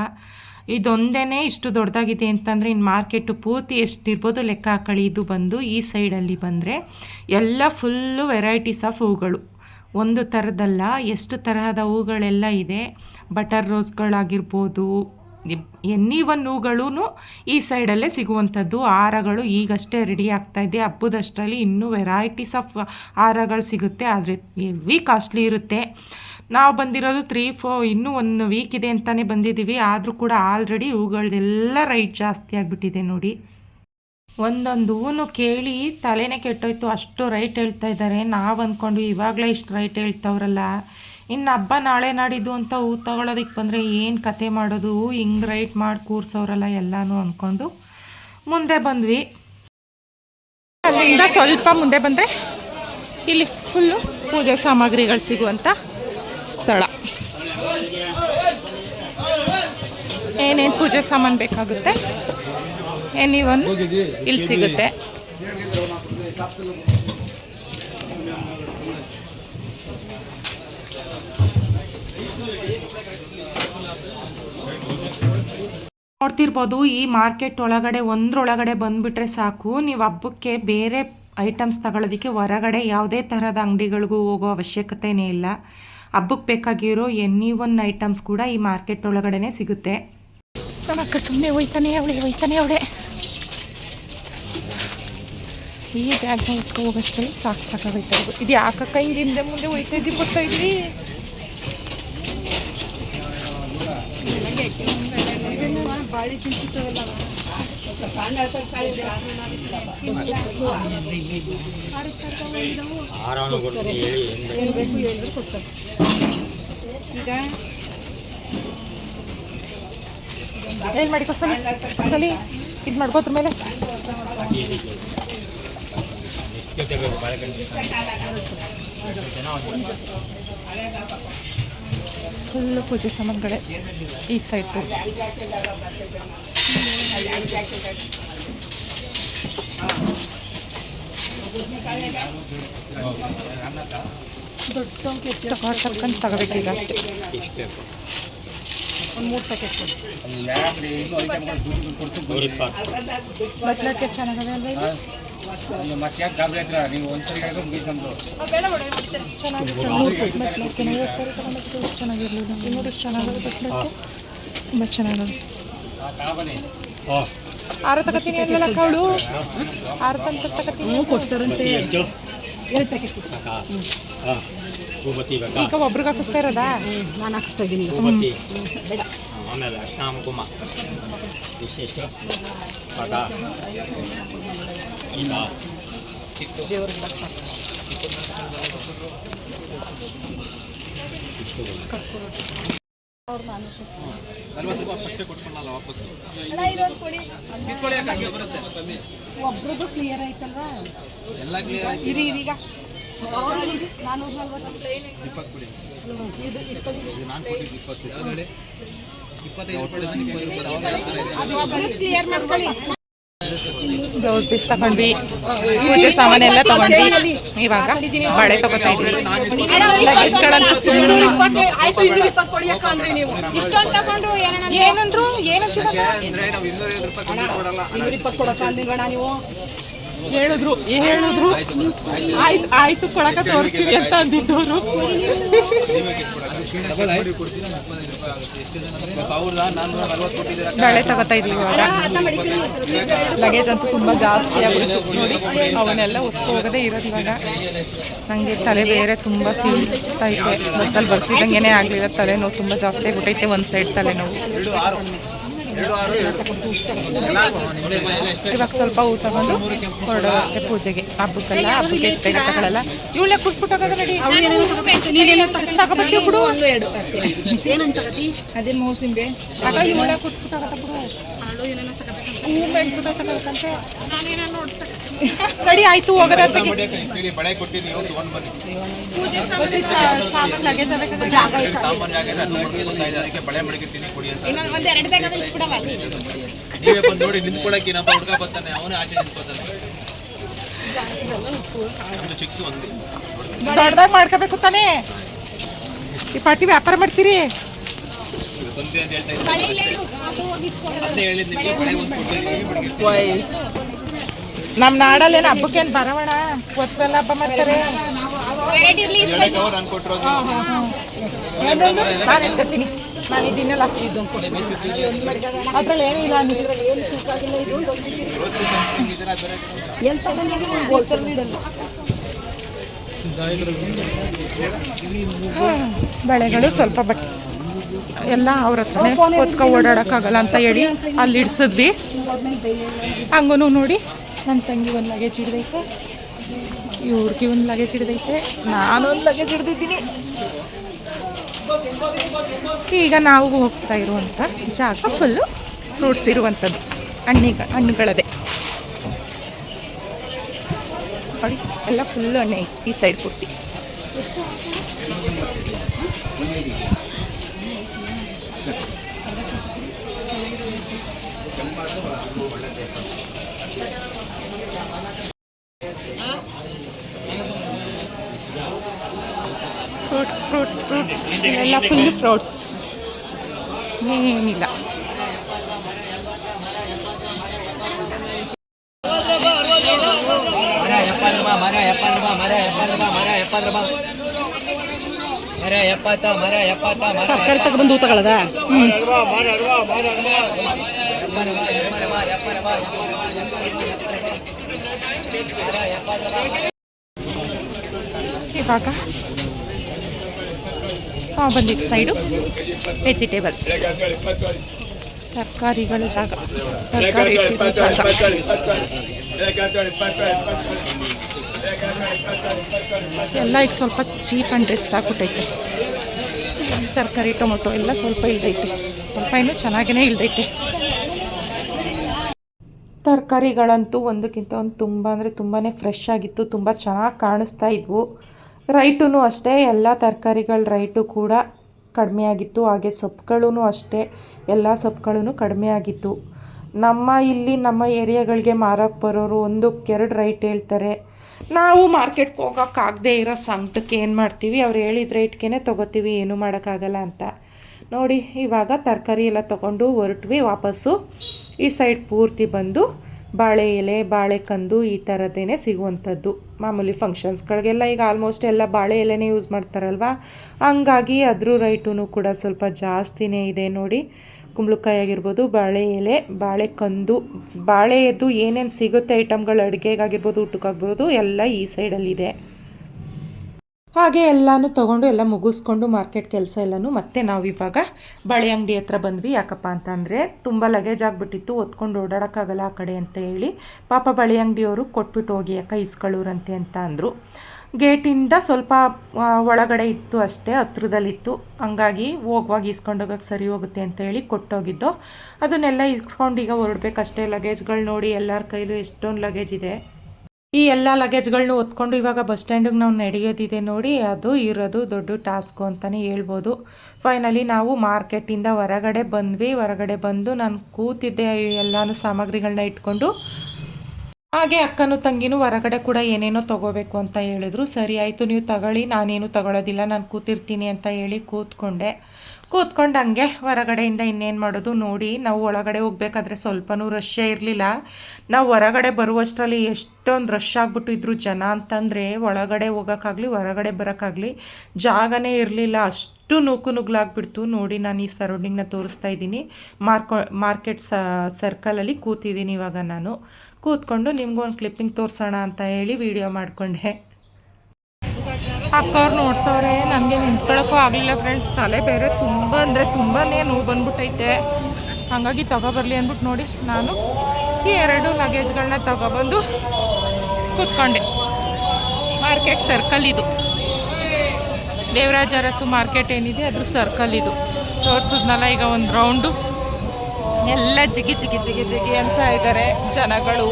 ಇದೊಂದೇ ಇಷ್ಟು ದೊಡ್ಡದಾಗಿದೆ ಅಂತಂದರೆ ಇನ್ನು ಮಾರ್ಕೆಟು ಪೂರ್ತಿ ಎಷ್ಟಿರ್ಬೋದು ಲೆಕ್ಕ ಹಾಕೊಳ್ಳಿ. ಇದು ಬಂದು ಈ ಸೈಡಲ್ಲಿ ಬಂದರೆ ಎಲ್ಲ ಫುಲ್ಲು ವೆರೈಟೀಸ್ ಆಫ್ ಹೂಗಳು. ಒಂದು ಥರದಲ್ಲ ಎಷ್ಟು ತರಹದ ಹೂಗಳೆಲ್ಲ ಇದೆ. ಬಟರ್ ರೋಸ್ಗಳಾಗಿರ್ಬೋದು ಎನ್ನಿ ಒನ್ ಈ ಸೈಡಲ್ಲೇ ಸಿಗುವಂಥದ್ದು. ಹಾರಗಳು ಈಗಷ್ಟೇ ರೆಡಿ ಆಗ್ತಾ ಇದೆ. ಹಬ್ಬದಷ್ಟರಲ್ಲಿ ಇನ್ನೂ ವೆರೈಟೀಸ್ ಆಫ್ ಹಾರಗಳು ಸಿಗುತ್ತೆ. ಆದರೆ ಹೆವಿ ಕಾಸ್ಟ್ಲಿ ಇರುತ್ತೆ. ನಾವು ಬಂದಿರೋದು ತ್ರೀ ಫೋ ಇನ್ನೂ ಒಂದು ವೀಕ್ ಇದೆ ಅಂತಲೇ ಬಂದಿದ್ದೀವಿ. ಆದರೂ ಕೂಡ ಆಲ್ರೆಡಿ ಹೂಗಳದೆಲ್ಲ ರೈಟ್ ಜಾಸ್ತಿ ಆಗಿಬಿಟ್ಟಿದೆ ನೋಡಿ. ಒಂದೊಂದು ಹೂನು ಕೇಳಿ ತಲೆನೇ ಕೆಟ್ಟೋಯ್ತು. ಅಷ್ಟು ರೈಟ್ ಹೇಳ್ತಾ ಇದ್ದಾರೆ. ನಾವು ಅಂದ್ಕೊಂಡು ಇವಾಗಲೇ ಇಷ್ಟು ರೈಟ್ ಹೇಳ್ತವ್ರಲ್ಲ. ಇನ್ನು ಹಬ್ಬ ನಾಳೆ ನಾಡಿದ್ದು ಅಂತ ಹೂ ತಗೊಳ್ಳೋದಕ್ಕೆ ಬಂದರೆ ಏನು ಕತೆ ಮಾಡೋದು? ಹಿಂಗೆ ರೈಟ್ ಮಾಡಿ ಕೂರ್ಸೋರಲ್ಲ ಎಲ್ಲನೂ ಅಂದ್ಕೊಂಡು ಮುಂದೆ ಬಂದ್ವಿ. ಅಲ್ಲಿಂದ ಸ್ವಲ್ಪ ಮುಂದೆ ಬಂದರೆ ಇಲ್ಲಿ ಫುಲ್ಲು ಪೂಜೆ ಸಾಮಗ್ರಿಗಳು ಸಿಗುವಂಥ ಸ್ಥಳ. ಏನೇನು ಪೂಜೆ ಸಾಮಾನು ಬೇಕಾಗುತ್ತೆ? ಎನಿವನ್ ಇಲ್ಲಿ ಸಿಗುತ್ತೆ. ನೋಡ್ತಿರ್ಬೋದು, ಈ ಮಾರ್ಕೆಟ್ ಒಳಗಡೆ, ಒಂದ್ರೊಳಗಡೆ ಬಂದ್ಬಿಟ್ರೆ ಸಾಕು. ನೀವು ಹಬ್ಬಕ್ಕೆ ಬೇರೆ ಐಟಮ್ಸ್ ತಗೊಳ್ಳೋದಕ್ಕೆ ಹೊರಗಡೆ ಯಾವುದೇ ಥರದ ಅಂಗಡಿಗಳಿಗೂ ಹೋಗೋ ಅವಶ್ಯಕತೆಯೇ ಇಲ್ಲ. ಹಬ್ಬಕ್ಕೆ ಬೇಕಾಗಿರೋ ಎನಿ ಒನ್ ಐಟಮ್ಸ್ ಕೂಡ ಈ ಮಾರ್ಕೆಟ್ ಒಳಗಡೆನೆ ಸಿಗುತ್ತೆ. ನಮ್ಮಕ್ಕ ಸುಮ್ಮನೆ ಹೋಯ್ತಾನೆ ಅವಳೆ ಹೋಯ್ತಾನೆ ಅವಳೆ. ಈ ಬ್ಯಾಗ್ ಇಟ್ಕೊ ಹೋಗೋಷ್ಟರಲ್ಲಿ ಸಾಕು ಸಾಕಾಗೋಯ್ತಾ ಇದು ಯಾಕಕ್ಕ ಹಿಂಗೆ ಹಿಂದೆ ಮುಂದೆ ಹೋಯ್ತಾ ಇದ್ದೀವಿ ಗೊತ್ತಾ ಇಲ್ಲಿ ಏನು ಮಾಡಿಕೊ ಸಲಿ ಸಲಿ ಇದು ಮಾಡ್ಕೋದ್ರ ಮೇಲೆ ಫುಲ್ಲು ಪೂಜೆ ಸಾಮಾನುಗಳೇ ಈ ಸೈಡ್ ಪೂರ್ತಿ ತಗೊಂಡು ತಗೋಬೇಕೀಗ ಅಷ್ಟೇ ಬಟ್ಲಕ್ಕೆ ಚೆನ್ನಾಗವೆ ಅಲ್ವಾ ಇದು ಚೆನ್ನಾಗಿತ್ತು ಮೂರು ಬಟ್ಲಕ್ಕೆ ನಾವು ತುಂಬ ಚೆನ್ನಾಗಿದೆ ಆರ ತಗೋತೀನಿ ಅಲ್ಲೆಲ್ಲ ಕಾಳು ಆರ ತಂತ ತಗೋತೀನಿ. ಕೊಡ್ತಾರಂತೆ. ಭೂಪತಿ ಬೇಕಾ? ಈಗ ಒಬ್ರಿಗೆ ಹಾಕಿಸ್ತಾ ಇರೋದಾ? ನಾನು ಹಾಕಿಸ್ತಾ ಇದ್ದೀನಿ ಆಮೇಲೆ ಅಷ್ಟಾಮ ಕುಮ ವಿಶೇಷ ಪದ. ಕೊಡಿ. ಒಬ್ರದ್ದು ಕ್ಲಿಯರ್ ಆಯ್ತಲ್ವಾ? ಇರಿ ಈಗ. ನಲ್ವತ್ತು ಕ್ಲಿಯರ್ ಮಾಡ್ಕೊಳ್ಳಿ ಬ್ಲೌಸ್ ಪೀಸ್ ತಗೊಂಡ್ವಿ ಪೂಜೆ ಸಾಮಾನೆಲ್ಲ ತಗೊಂಡ್ವಿ. ಇವಾಗ ಬಳೆ ತಗೋತಾ ಇದ್ವಿ. ಲಗೇಜ್ಗಳಂತೂ ಏನಂದ್ರು ಏನಂತಿರಲ್ಲ ಇನ್ನೂರ ಏನ್ ಹೇಳಿದ್ರು ಹೇಳಿದ್ರು. ಆಯ್ತು ಆಯ್ತು ಕೊಳಕ ತೋರಿಸ್ತೀವಿ ಅಂತ ಅಂದಿದ್ದವರು. ಬೆಳೆ ತಗೋತಾ ಇದೀವಿ ಲಗೇಜ್ ಅಂತೂ ತುಂಬಾ ಜಾಸ್ತಿ ಆಗ್ಬಿಟ್ಟು ನೋಡಿ, ಅವನ್ನೆಲ್ಲ ಹೋಗದೆ ಇರೋದು ಇವಾಗ. ನನಗೆ ತಲೆ ಬೇರೆ ತುಂಬ ಇದೆ. ಬಸ್ಸಲ್ಲಿ ಬರ್ತಿದ್ದಂಗೆ ಆಗಲಿಲ್ಲ. ತಲೆನೋವು ತುಂಬಾ ಜಾಸ್ತಿ ಆಗ್ಬಿಟ್ಟೈತೆ ಒಂದು ಸೈಡ್ ತಲೆನೋವು. ಇವಾಗ ಸ್ವಲ್ಪ ಊಟ ಬಂದು ಹೊರಡೋ ಅಷ್ಟೇ ಪೂಜೆಗೆ. ಹಬ್ಬಕ್ಕೆಲ್ಲ ಹಬ್ಬಕ್ಕೆ ಎಷ್ಟು ಬೇಗ ತಗೊಳ್ಳಲ್ಲ ಇವಳೆ ಕುಟ್ಬಿಟ್ಟು ರೆಡಿ ಅದೇ ಮೋಸಿಂಬೆ. ಆಗ ಇವಳೆ ಕುಟ್ಬಿಟ್ಟು ಹೂ ಮೆಣಸು ತಗೋಬೇಕಂತೆ. ರೆಡಿ ಆಯ್ತು ಹೋಗೋದ ಬಳೆ ಕೊಟ್ಟಿನಿ ನೀವು ತಗೊಂಡ್ ಬನ್ನಿ. ಪೂಜೆ ಸಾಮಾನು ಲಗೇಜ್ ಆಗಿಲ್ಲ ಅದು ಅದಕ್ಕೆ ಬಳೆ ಮಡಿಕಿರ್ತೀನಿ ಕೊಡಿ ಅಂತ. ಇನ್ನೊಂದು ಒಂದ್ ಎರಡು ಬೇಕಾದ್ರೆ ಇಟ್ಬಿಡವ ಅಲ್ಲಿ. ನೀವೇ ಬಂದು ನೋಡಿ ಬರ್ತಾನೆ ಅವನೇ ಆಚೆ ನಿಂತ್ಕೊತಾನೆ. ನಮ್ದು ಚಿಕ್ಕ ಒಂದು. ದೊಡ್ಡದಾಗಿ ಮಾಡ್ಕೋಬೇಕು ತಾನೇ? ಈ ಪಾಟಿ ವ್ಯಾಪಾರ ಮಾಡ್ತೀರಿ? ಅಂತ ಹೇಳ್ತಾ ಇದ್ದೀನಿ ಹೇಳಿದ್ ನಿಮಗೆ ಬಳೆ ಒಂದು ಕೊಟ್ಟಿದ್ದೀನಿ ನಮ್ಮ ನಾಡಲ್ಲೇನು ಹಬ್ಬಕ್ಕೇನು ಬರವಣ? ಹೊಸಲ್ಲ ಹಬ್ಬ ಮಾಡ್ತಾರೆ. ನಾನು ಎತ್ಕೊತೀನಿ ನಾನು ಇದನ್ನೆಲ್ಲ ಅದ್ರಲ್ಲಿ ಏನಿಲ್ಲ ಬೆಳೆಗಳು ಸ್ವಲ್ಪ ಬಟ್ಟೆ ಎಲ್ಲ ಅವ್ರ ಹತ್ರನೇ ಓದ್ಕೊ ಓಡಾಡೋಕ್ಕಾಗಲ್ಲ ಅಂತ ಹೇಳಿ ಅಲ್ಲಿ ಇಡ್ಸಿದ್ವಿ. ಹಂಗೂ ನೋಡಿ. ನನ್ನ ತಂಗಿ ಒಂದು ಲಗೇಜ್ ಹಿಡ್ದೈತೆ. ಇವ್ರಿಗೆ ಒಂದು ಲಗೇಜ್ ಹಿಡ್ದೈತೆ. ನಾನೊಂದು ಲಗೇಜ್ ಹಿಡ್ದಿದ್ದೀನಿ. ಈಗ ನಾವು ಹೋಗ್ತಾ ಇರುವಂಥ ಜಾಗ ಫುಲ್ಲು ಫ್ರೂಟ್ಸ್ ಇರುವಂಥದ್ದು ಹಣ್ಣಿಗ, ಹಣ್ಣುಗಳದೇ. ನೋಡಿ, ಎಲ್ಲ ಫುಲ್ಲು ಹಣ್ಣೆ ಈ ಸೈಡ್ ಪೂರ್ತಿ ಫ್ರೂಟ್ಸ್ ಫ್ರೂಟ್ಸ್ ಫ್ರೂಟ್ಸ್ ಎಲ್ಲ ಫುಲ್ ಫ್ರೂಟ್ಸ್ ಏನಿಲ್ಲ ತರಕಾರಿ ತಗೊಂಡ್ಬಂದು ತಗೊಳ್ಳದ ಇವಾಗ ಬಂದಿದ್ದು ಸೈಡು ವೆಜಿಟೇಬಲ್ಸ್. ತರಕಾರಿಗಳ ಜಾಗ. ತರಕಾರಿ ಎಲ್ಲ ಈಗ ಸ್ವಲ್ಪ ಚೀಪ್ ಆ್ಯಂಡ್ ಬೆಸ್ಟ್ ಆಗ್ಬಿಟ್ಟೈತೆ. ತರಕಾರಿ, ಟೊಮೊಟೊ ಎಲ್ಲ ಸ್ವಲ್ಪ ಇಳ್ದೈತೆ ಸ್ವಲ್ಪ ಇನ್ನೂ ಚೆನ್ನಾಗೇ ಇಳ್ದೈತೆ ತರಕಾರಿಗಳಂತೂ ಒಂದಕ್ಕಿಂತ ಒಂದು ತುಂಬ ಅಂದರೆ ತುಂಬಾ ಫ್ರೆಶ್ ಆಗಿತ್ತು. ತುಂಬ ಚೆನ್ನಾಗಿ ಕಾಣಿಸ್ತಾ ಇದ್ವು. ರೈಟೂ ಅಷ್ಟೇ, ಎಲ್ಲ ತರಕಾರಿಗಳ ರೈಟು ಕೂಡ ಕಡಿಮೆ ಆಗಿತ್ತು ಹಾಗೆ ಸೊಪ್ಪುಗಳೂ ಅಷ್ಟೇ, ಎಲ್ಲ ಸೊಪ್ಪುಗಳೂ ಕಡಿಮೆ ಆಗಿತ್ತು ನಮ್ಮ ಇಲ್ಲಿ, ನಮ್ಮ ಏರಿಯಾಗಳಿಗೆ ಮಾರಕ್ಕೆ ಬರೋರು ಒಂದಕ್ಕೆ ಎರಡು ರೈಟ್ ಹೇಳ್ತಾರೆ. ನಾವು ಮಾರ್ಕೆಟ್ಗೆ ಹೋಗೋಕ್ಕಾಗದೇ ಇರೋ ಸಂಕಟಕ್ಕೆ ಏನು ಮಾಡ್ತೀವಿ? ಅವ್ರು ಹೇಳಿದ ರೇಟ್ಗೆ ತೊಗೋತೀವಿ, ಏನೂ ಮಾಡೋಕ್ಕಾಗಲ್ಲ ಅಂತ. ನೋಡಿ, ಇವಾಗ ತರಕಾರಿ ಎಲ್ಲ ತೊಗೊಂಡು ಹೊರಟ್ವಿ, ವಾಪಸ್ಸು ಈ ಸೈಡ್ ಪೂರ್ತಿ ಬಂದು ಬಾಳೆ ಎಲೆ ಬಾಳೆಕಂದು ಈ ಥರದ್ದೇ ಸಿಗುವಂಥದ್ದು. ಮಾಮೂಲಿ ಫಂಕ್ಷನ್ಸ್ಗಳಿಗೆಲ್ಲ ಈಗ ಆಲ್ಮೋಸ್ಟ್ ಎಲ್ಲ ಬಾಳೆ ಎಲೆನೇ ಯೂಸ್ ಮಾಡ್ತಾರಲ್ವ? ಹಂಗಾಗಿ ಅದ್ರ ರೈಟೂ ಕೂಡ ಸ್ವಲ್ಪ ಜಾಸ್ತಿನೇ ಇದೆ ನೋಡಿ. ಕುಂಬಳಕಾಯಿ ಆಗಿರ್ಬೋದು, ಬಾಳೆ ಎಲೆ ಬಾಳೆಕಂದು ಬಾಳೆಯದ್ದು ಏನೇನು ಸಿಗುತ್ತೆ ಐಟಮ್ಗಳು ಅಡುಗೆಗಾಗಿರ್ಬೋದು, ಊಟಕ್ಕಾಗ್ಬೋದು, ಎಲ್ಲ ಈ ಸೈಡಲ್ಲಿದೆ ಹಾಗೆ ಎಲ್ಲನೂ ತೊಗೊಂಡು ಎಲ್ಲ ಮುಗಿಸ್ಕೊಂಡು ಮಾರ್ಕೆಟ್ ಕೆಲಸ ಎಲ್ಲನೂ ಮತ್ತೆ ನಾವು ಇವಾಗ ಬಳೆ ಅಂಗಡಿ ಹತ್ರ ಬಂದ್ವಿ. ಯಾಕಪ್ಪ ಅಂತಂದರೆ ತುಂಬ ಲಗೇಜ್ ಆಗಿಬಿಟ್ಟಿತ್ತು. ಹೊತ್ಕೊಂಡು ಓಡಾಡೋಕ್ಕಾಗಲ್ಲ ಆ ಕಡೆ ಅಂತ ಹೇಳಿ. ಪಾಪ ಬಳೆ ಅಂಗಡಿಯವರು ಕೊಟ್ಬಿಟ್ಟು ಹೋಗಿ, ಅಕ್ಕ ಇಸ್ಕೊಳ್ಳೋರಂತೆ ಅಂತ ಅಂದರು. ಗೇಟಿಂದ ಸ್ವಲ್ಪ ಒಳಗಡೆ ಇತ್ತು ಅಷ್ಟೇ, ಹತ್ರದಲ್ಲಿತ್ತು. ಹಂಗಾಗಿ ಹೋಗುವಾಗ ಹೋಗೋಕೆ ಸರಿ ಹೋಗುತ್ತೆ ಅಂತ ಹೇಳಿ ಕೊಟ್ಟೋಗಿದ್ದು. ಅದನ್ನೆಲ್ಲ ಇಸ್ಕೊಂಡು ಈಗ ಹೊರಡ್ಬೇಕಷ್ಟೇ. ಲಗೇಜ್ಗಳು ನೋಡಿ ಎಲ್ಲರ ಕೈಲೂ ಎಷ್ಟೊಂದು ಲಗೇಜ್ ಇದೆ. ಈ ಎಲ್ಲ ಲಗೇಜ್ಗಳನ್ನೂ ಹೊತ್ಕೊಂಡು ಇವಾಗ ಬಸ್ ಸ್ಟ್ಯಾಂಡಿಗೆ ನಾವು ನಡೆಯೋದಿದೆ ನೋಡಿ, ಅದು ಇರೋದು ದೊಡ್ಡ ಟಾಸ್ಕು ಅಂತಲೇ ಹೇಳ್ಬೋದು. ಫೈನಲಿ ನಾವು ಮಾರ್ಕೆಟಿಂದ ಹೊರಗಡೆ ಬಂದ್ವಿ. ಹೊರಗಡೆ ಬಂದು ನಾನು ಕೂತಿದ್ದೆ ಎಲ್ಲಾನು ಸಾಮಗ್ರಿಗಳನ್ನ ಇಟ್ಕೊಂಡು. ಹಾಗೆ ಅಕ್ಕನೂ ತಂಗಿನೂ ಹೊರಗಡೆ ಕೂಡ ಏನೇನೋ ತಗೋಬೇಕು ಅಂತ ಹೇಳಿದ್ರು. ಸರಿ, ಆಯಿತು, ನೀವು ತಗೊಳ್ಳಿ. ನಾನೇನು ತಗೊಳ್ಳೋದಿಲ್ಲ ನಾನು ಕೂತಿರ್ತೀನಿ ಅಂತ ಹೇಳಿ ಕೂತ್ಕೊಂಡೆ. ಕೂತ್ಕೊಂಡು ಹಂಗೆ ಹೊರಗಡೆಯಿಂದ ಇನ್ನೇನು ಮಾಡೋದು ನೋಡಿ. ನಾವು ಒಳಗಡೆ ಹೋಗ್ಬೇಕಾದ್ರೆ ಸ್ವಲ್ಪನೂ ರಶ್ಶೇ ಇರಲಿಲ್ಲ. ನಾವು ಹೊರಗಡೆ ಬರುವಷ್ಟರಲ್ಲಿ ಎಷ್ಟೊಂದು ರಶ್ ಆಗಿಬಿಟ್ಟಿದ್ರು ಜನ ಅಂತಂದರೆ ಒಳಗಡೆ ಹೋಗೋಕ್ಕಾಗಲಿ, ಹೊರಗಡೆ ಬರೋಕ್ಕಾಗಲಿ ಜಾಗನೇ ಇರಲಿಲ್ಲ. ಅಷ್ಟು ನೂಕು ನುಗ್ಲಾಗ್ಬಿಡ್ತು. ನೋಡಿ ನಾನು ಈ ಸರೌಂಡಿಂಗ್ನ ತೋರಿಸ್ತಾ ಇದ್ದೀನಿ. ಮಾರ್ಕೊ, ಮಾರ್ಕೆಟ್ ಸರ್ಕಲಲ್ಲಿ ಕೂತಿದ್ದೀನಿ ಇವಾಗ ನಾನು. ಕೂತ್ಕೊಂಡು ನಿಮಗೂ ಒಂದು ಕ್ಲಿಪ್ಪಿಂಗ್ ತೋರಿಸೋಣ ಅಂತ ಹೇಳಿ ವಿಡಿಯೋ ಮಾಡಿಕೊಂಡೆ. ಅಕ್ಕವ್ರು ನೋಡ್ತವ್ರೆ, ನನಗೆ ನಿಂತ್ಕೊಳ್ಳೋಕ್ಕೂ ಆಗಲಿಲ್ಲ ಫ್ರೆಂಡ್ಸ್ ತಲೆ ಬೇರೆ ತುಂಬ ಅಂದರೆ ತುಂಬಾ ನೋವು ಬಂದ್ಬಿಟ್ಟೈತೆ. ಹಾಗಾಗಿ ತಗೊಬರ್ಲಿ ಅಂದ್ಬಿಟ್ಟು ನೋಡಿ, ನಾನು ಈ ಎರಡು ಲಗೇಜ್ಗಳನ್ನ ತಗೊಬಂದು ಕೂತ್ಕೊಂಡೆ. ಮಾರ್ಕೆಟ್ ಸರ್ಕಲ್ ಇದು. ದೇವರಾಜ ಅರಸು ಮಾರ್ಕೆಟ್ ಏನಿದೆ, ಅದ್ರ ಸರ್ಕಲ್ ಇದು. ತೋರಿಸಿದ್ನಲ್ಲ ಈಗ ಒಂದು ರೌಂಡು ಎಲ್ಲ ಜಿಗಿ ಜಿಗಿ ಜಿಗಿ ಜಿಗಿ ಅಂತ ಇದ್ದಾರೆ ಜನಗಳು.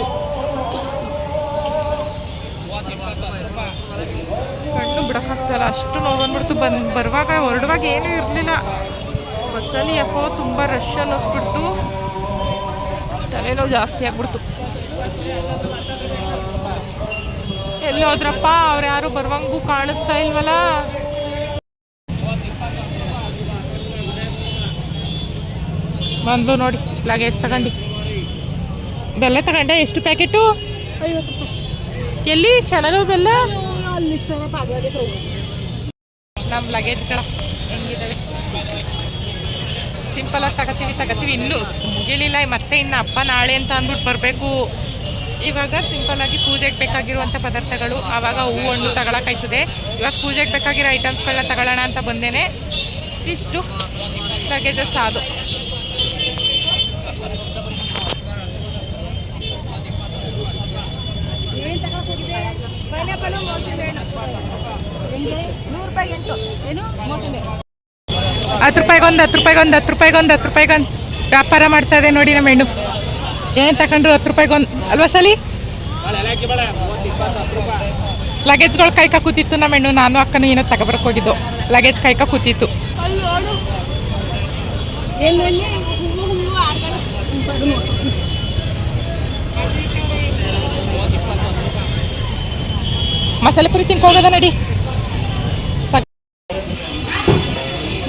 ಕಣ್ಣು ಬಿಡೋಕ್ಕಾಗ್ತಾಯಿಲ್ಲ ಅಷ್ಟು ನೋವು ಬಂದ್ಬಿಡ್ತು. ಬಂದು ಬರುವಾಗ ಹೊರಡುವಾಗ ಏನೂ ಇರಲಿಲ್ಲ. ಬಸ್ಸಲ್ಲಿ ಯಾಕೋ ತುಂಬ ರಶ್ ಅನ್ನಿಸ್ಬಿಡ್ತು. ತಲೆನೋವು ಜಾಸ್ತಿ ಆಗ್ಬಿಡ್ತು. ಎಲ್ಲಿ ಹೋದ್ರಪ್ಪ? ಅವ್ರು ಯಾರು ಬರುವಂಗೂ ಕಾಣಿಸ್ತಾ ಇಲ್ವಲ್ಲ? ಬಂದು ನೋಡಿ. ಲಗೇಜ್ ತಗೊಂಡು. ಬೆಲ್ಲ ತಗೊಂಡೆ? ಎಷ್ಟು ಪ್ಯಾಕೆಟು? ಐವತ್ತು ಎಲ್ಲಿ? ಚೆನ್ನಾಗವ ಬೆಲ್ಲ ನಮ್ಮ ಲಗೇಜ್ಗಳ ಹೆಂಗಿದಾವೆ? ಸಿಂಪಲಾಗಿ ತಗೋತೀವಿ ತಗೋತೀವಿ ಇನ್ನೂ ಮುಗಿಲಿಲ್ಲ ಮತ್ತೆ ಇನ್ನು ಅಪ್ಪ ನಾಳೆ ಅಂತ ಅಂದ್ಬಿಟ್ಟು ಬರಬೇಕು. ಇವಾಗ ಸಿಂಪಲಾಗಿ ಪೂಜೆಗೆ ಬೇಕಾಗಿರುವಂಥ ಪದಾರ್ಥಗಳು ಆವಾಗ ಹೂವು ಹಣ್ಣು ತಗೊಳಕಾಯ್ತದೆ ಇವಾಗ ಪೂಜೆಗೆ ಬೇಕಾಗಿರೋ ಐಟಮ್ಸ್ಗಳನ್ನ ತಗೊಳ್ಳೋಣ ಅಂತ ಬಂದೇನೆ. ಇಷ್ಟು ಲಗೇಜಸ್ ಅದು ಪೈನಾಪಲ್ ನೂರು ರೂಪಾಯಿಗೆ ಎಂಟು ಏನು ಮೋಸಂಬಿ ಹತ್ತು ರೂಪಾಯಿಗೊಂದು ಹತ್ತು ರೂಪಾಯಿಗೊಂದು ಹತ್ತು ರೂಪಾಯಿಗೊಂದು ಹತ್ತು ರೂಪಾಯಿಗೊಂದು ವ್ಯಾಪಾರ ಮಾಡ್ತಾ ಇದೆ ನೋಡಿ ನಮ್ಮ ಹೆಣ್ಣು. ಏನು ತಗೊಂಡ್ರು ಹತ್ತು ರೂಪಾಯಿಗೊಂದು ಅಲ್ವಾ ಸಲಿ ಲಗೇಜ್ಗಳು ಕಾಯ್ಕ ಕೂತಿತ್ತು ನಮ್ಮ ಹೆಣ್ಣು. ನಾನು ಅಕ್ಕನು ಏನೋ ತಗೊಬರಕ್ಕೆ ಹೋಗಿದ್ದು. ಲಗೇಜ್ ಕಾಯ್ಕ ಕೂತಿತ್ತು. ಏನು ಹೂವು ಹೂವು ಆರ್ಗಳು ಮಸಾಲೆ ಪುರಿ ತಿನ್ಕೋಗೋದ ನಡಿ.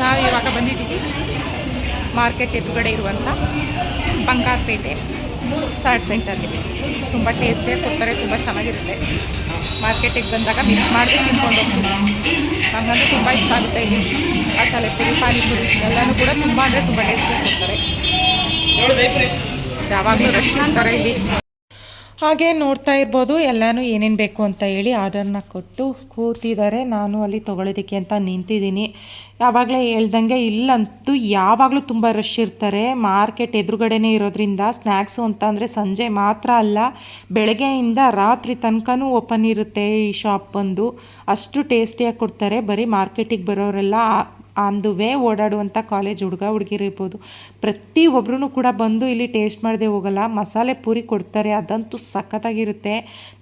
ನಾವು ಇವಾಗ ಬಂದಿದ್ದೀವಿ. ಮಾರ್ಕೆಟ್ ಎದುರುಗಡೆ ಇರುವಂಥ ಬಂಗಾರಪೇಟೆ ಸಾಡ್ ಸೆಂಟರ್ಗೆ ತುಂಬ ಟೇಸ್ಟೇ ಕೊಡ್ತಾರೆ, ತುಂಬ ಚೆನ್ನಾಗಿರುತ್ತೆ. ಮಾರ್ಕೆಟಿಗೆ ಬಂದಾಗ ಮಿಸ್ ಮಾಡಿ ತಿನ್ಕೊಂಡು ಹೋಗ್ತೀವಿ. ನಮಗಂತೂ ತುಂಬ ಇಷ್ಟ ಆಗುತ್ತೆ ಇಲ್ಲಿ. ಮಸಾಲೆ ಪುರಿ, ಪಾನಿಪುರಿ, ಎಲ್ಲನೂ ಕೂಡ ತುಂಬ ಅಂದರೆ ತುಂಬ ಟೇಸ್ಟಿ ಕೊಡ್ತಾರೆ. ಯಾವಾಗಲೂ ರಶ್ ಅಂತಾರೆ ಇಲ್ಲಿ. ಹಾಗೆ ನೋಡ್ತಾ ಇರ್ಬೋದು, ಎಲ್ಲನೂ ಏನೇನು ಬೇಕು ಅಂತ ಹೇಳಿ ಆರ್ಡರ್ನ ಕೊಟ್ಟು ಕೂತಿದ್ದಾರೆ. ನಾನು ಅಲ್ಲಿ ತೊಗೊಳೋದಕ್ಕೆ ಅಂತ ನಿಂತಿದ್ದೀನಿ. ಯಾವಾಗಲೇ ಹೇಳ್ದಂಗೆ ಇಲ್ಲಂತೂ ಯಾವಾಗಲೂ ತುಂಬ ರಶ್ ಇರ್ತಾರೆ. ಮಾರ್ಕೆಟ್ ಎದುರುಗಡೆನೇ ಇರೋದ್ರಿಂದ ಸ್ನ್ಯಾಕ್ಸು ಅಂತ ಅಂದರೆ ಸಂಜೆ ಮಾತ್ರ ಅಲ್ಲ, ಬೆಳಗ್ಗೆಯಿಂದ ರಾತ್ರಿ ತನಕನೂ ಓಪನ್ ಇರುತ್ತೆ ಈ ಶಾಪ್ ಬಂದು ಅಷ್ಟು ಟೇಸ್ಟಿಯಾಗಿ ಕೊಡ್ತಾರೆ. ಬರೀ ಮಾರ್ಕೆಟಿಗೆ ಬರೋರೆಲ್ಲ ಅಂದುವೇ ಓಡಾಡುವಂಥ ಕಾಲೇಜ್ ಹುಡುಗ ಹುಡುಗಿರಿರ್ಬೋದು ಪ್ರತಿಯೊಬ್ಬರೂ ಕೂಡ ಬಂದು ಇಲ್ಲಿ ಟೇಸ್ಟ್ ಮಾಡದೆ ಹೋಗಲ್ಲ. ಮಸಾಲೆ ಪೂರಿ ಕೊಡ್ತಾರೆ. ಅದಂತೂ ಸಖತ್ತಾಗಿರುತ್ತೆ.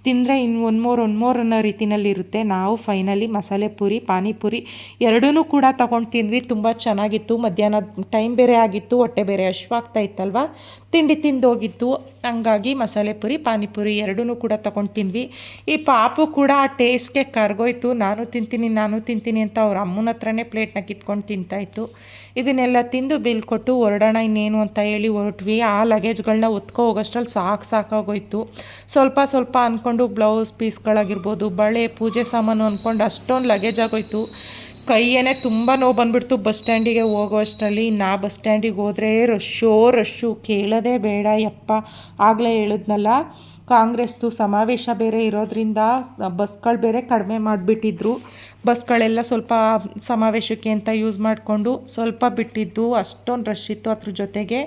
ತಿಂದರೆ ಇನ್ನು ಒನ್ ಮೋರ್ ಅನ್ನೋ ರೀತಿಯಲ್ಲಿ ಇರುತ್ತೆ. ನಾವು ಫೈನಲಿ ಮಸಾಲೆ ಪೂರಿ ಪಾನಿಪುರಿ ಎರಡೂ ಕೂಡ ತೊಗೊಂಡು ತಿಂದ್ವಿ. ತುಂಬ ಚೆನ್ನಾಗಿತ್ತು. ಮಧ್ಯಾಹ್ನ ಟೈಮ್ ಬೇರೆ ಆಗಿತ್ತು. ಹೊಟ್ಟೆ ಬೇರೆ ಹಶ್ವಾಗ್ತಾ ಇತ್ತಲ್ವ? ತಿಂಡಿ ತಿಂದೋಗಿತ್ತು. ಹಂಗಾಗಿ ಮಸಾಲೆ ಪುರಿ ಪಾನಿಪುರಿ ಎರಡೂ ಕೂಡ ತೊಗೊಂಡು ತಿಂದ್ವಿ. ಈ ಪಾಪು ಕೂಡ ಆ ಟೇಸ್ಟ್ಗೆ ಕರ್ಗೋಯ್ತು. ನಾನು ತಿಂತೀನಿ ನಾನು ತಿಂತೀನಿ ಅಂತ ಅವ್ರ ಅಮ್ಮನ ಹತ್ರನೇ ಪ್ಲೇಟ್ನ ಕಿತ್ಕೊಂಡು ತಿಂತಾಯಿತ್ತು ಇದನ್ನೆಲ್ಲ ತಿಂದು ಬಿಲ್ ಕೊಟ್ಟು ಹೊರಡೋಣ ಇನ್ನೇನು ಅಂತ ಹೇಳಿ ಹೊರಟ್ವಿ. ಆ ಲಗೇಜ್ಗಳನ್ನ ಒತ್ಕೊ ಹೋಗೋಷ್ಟ್ರಲ್ಲಿ ಸಾಕು ಸಾಕಾಗೋಯ್ತು. ಸ್ವಲ್ಪ ಸ್ವಲ್ಪ ಅಂದ್ಕೊಂಡು ಬ್ಲೌಸ್ ಪೀಸ್ಗಳಾಗಿರ್ಬೋದು, ಬಳೆ, ಪೂಜೆ ಸಾಮಾನು ಅಂದ್ಕೊಂಡು ಅಷ್ಟೊಂದು ಲಗೇಜ್ ಆಗೋಯ್ತು. ಕೈಯೇ ತುಂಬ ನೋವು ಬಂದ್ಬಿಡ್ತು ಬಸ್ ಸ್ಟ್ಯಾಂಡಿಗೆ ಹೋಗೋ ಅಷ್ಟರಲ್ಲಿ ನಾ ಬಸ್ ಸ್ಟ್ಯಾಂಡಿಗೆ ಹೋದರೆ ರಶ್ಶೋ ರಶ್ಶು ಕೇಳೋದೇ ಬೇಡ ಯಪ್ಪ ಆಗಲೇ ಹೇಳಿದ್ನಲ್ಲ. ಕಾಂಗ್ರೆಸ್ದು ಸಮಾವೇಶ ಬೇರೆ ಇರೋದ್ರಿಂದ ಬಸ್ಗಳು ಬೇರೆ ಕಡಿಮೆ ಮಾಡಿಬಿಟ್ಟಿದ್ರು. ಬಸ್ಗಳೆಲ್ಲ ಸ್ವಲ್ಪ ಸಮಾವೇಶಕ್ಕೆ ಅಂತ ಯೂಸ್ ಮಾಡಿಕೊಂಡು ಸ್ವಲ್ಪ ಬಿಟ್ಟಿದ್ದು. ಅಷ್ಟೊಂದು ರಶ್ ಇತ್ತು ಅದ್ರ ಜೊತೆಗೆ.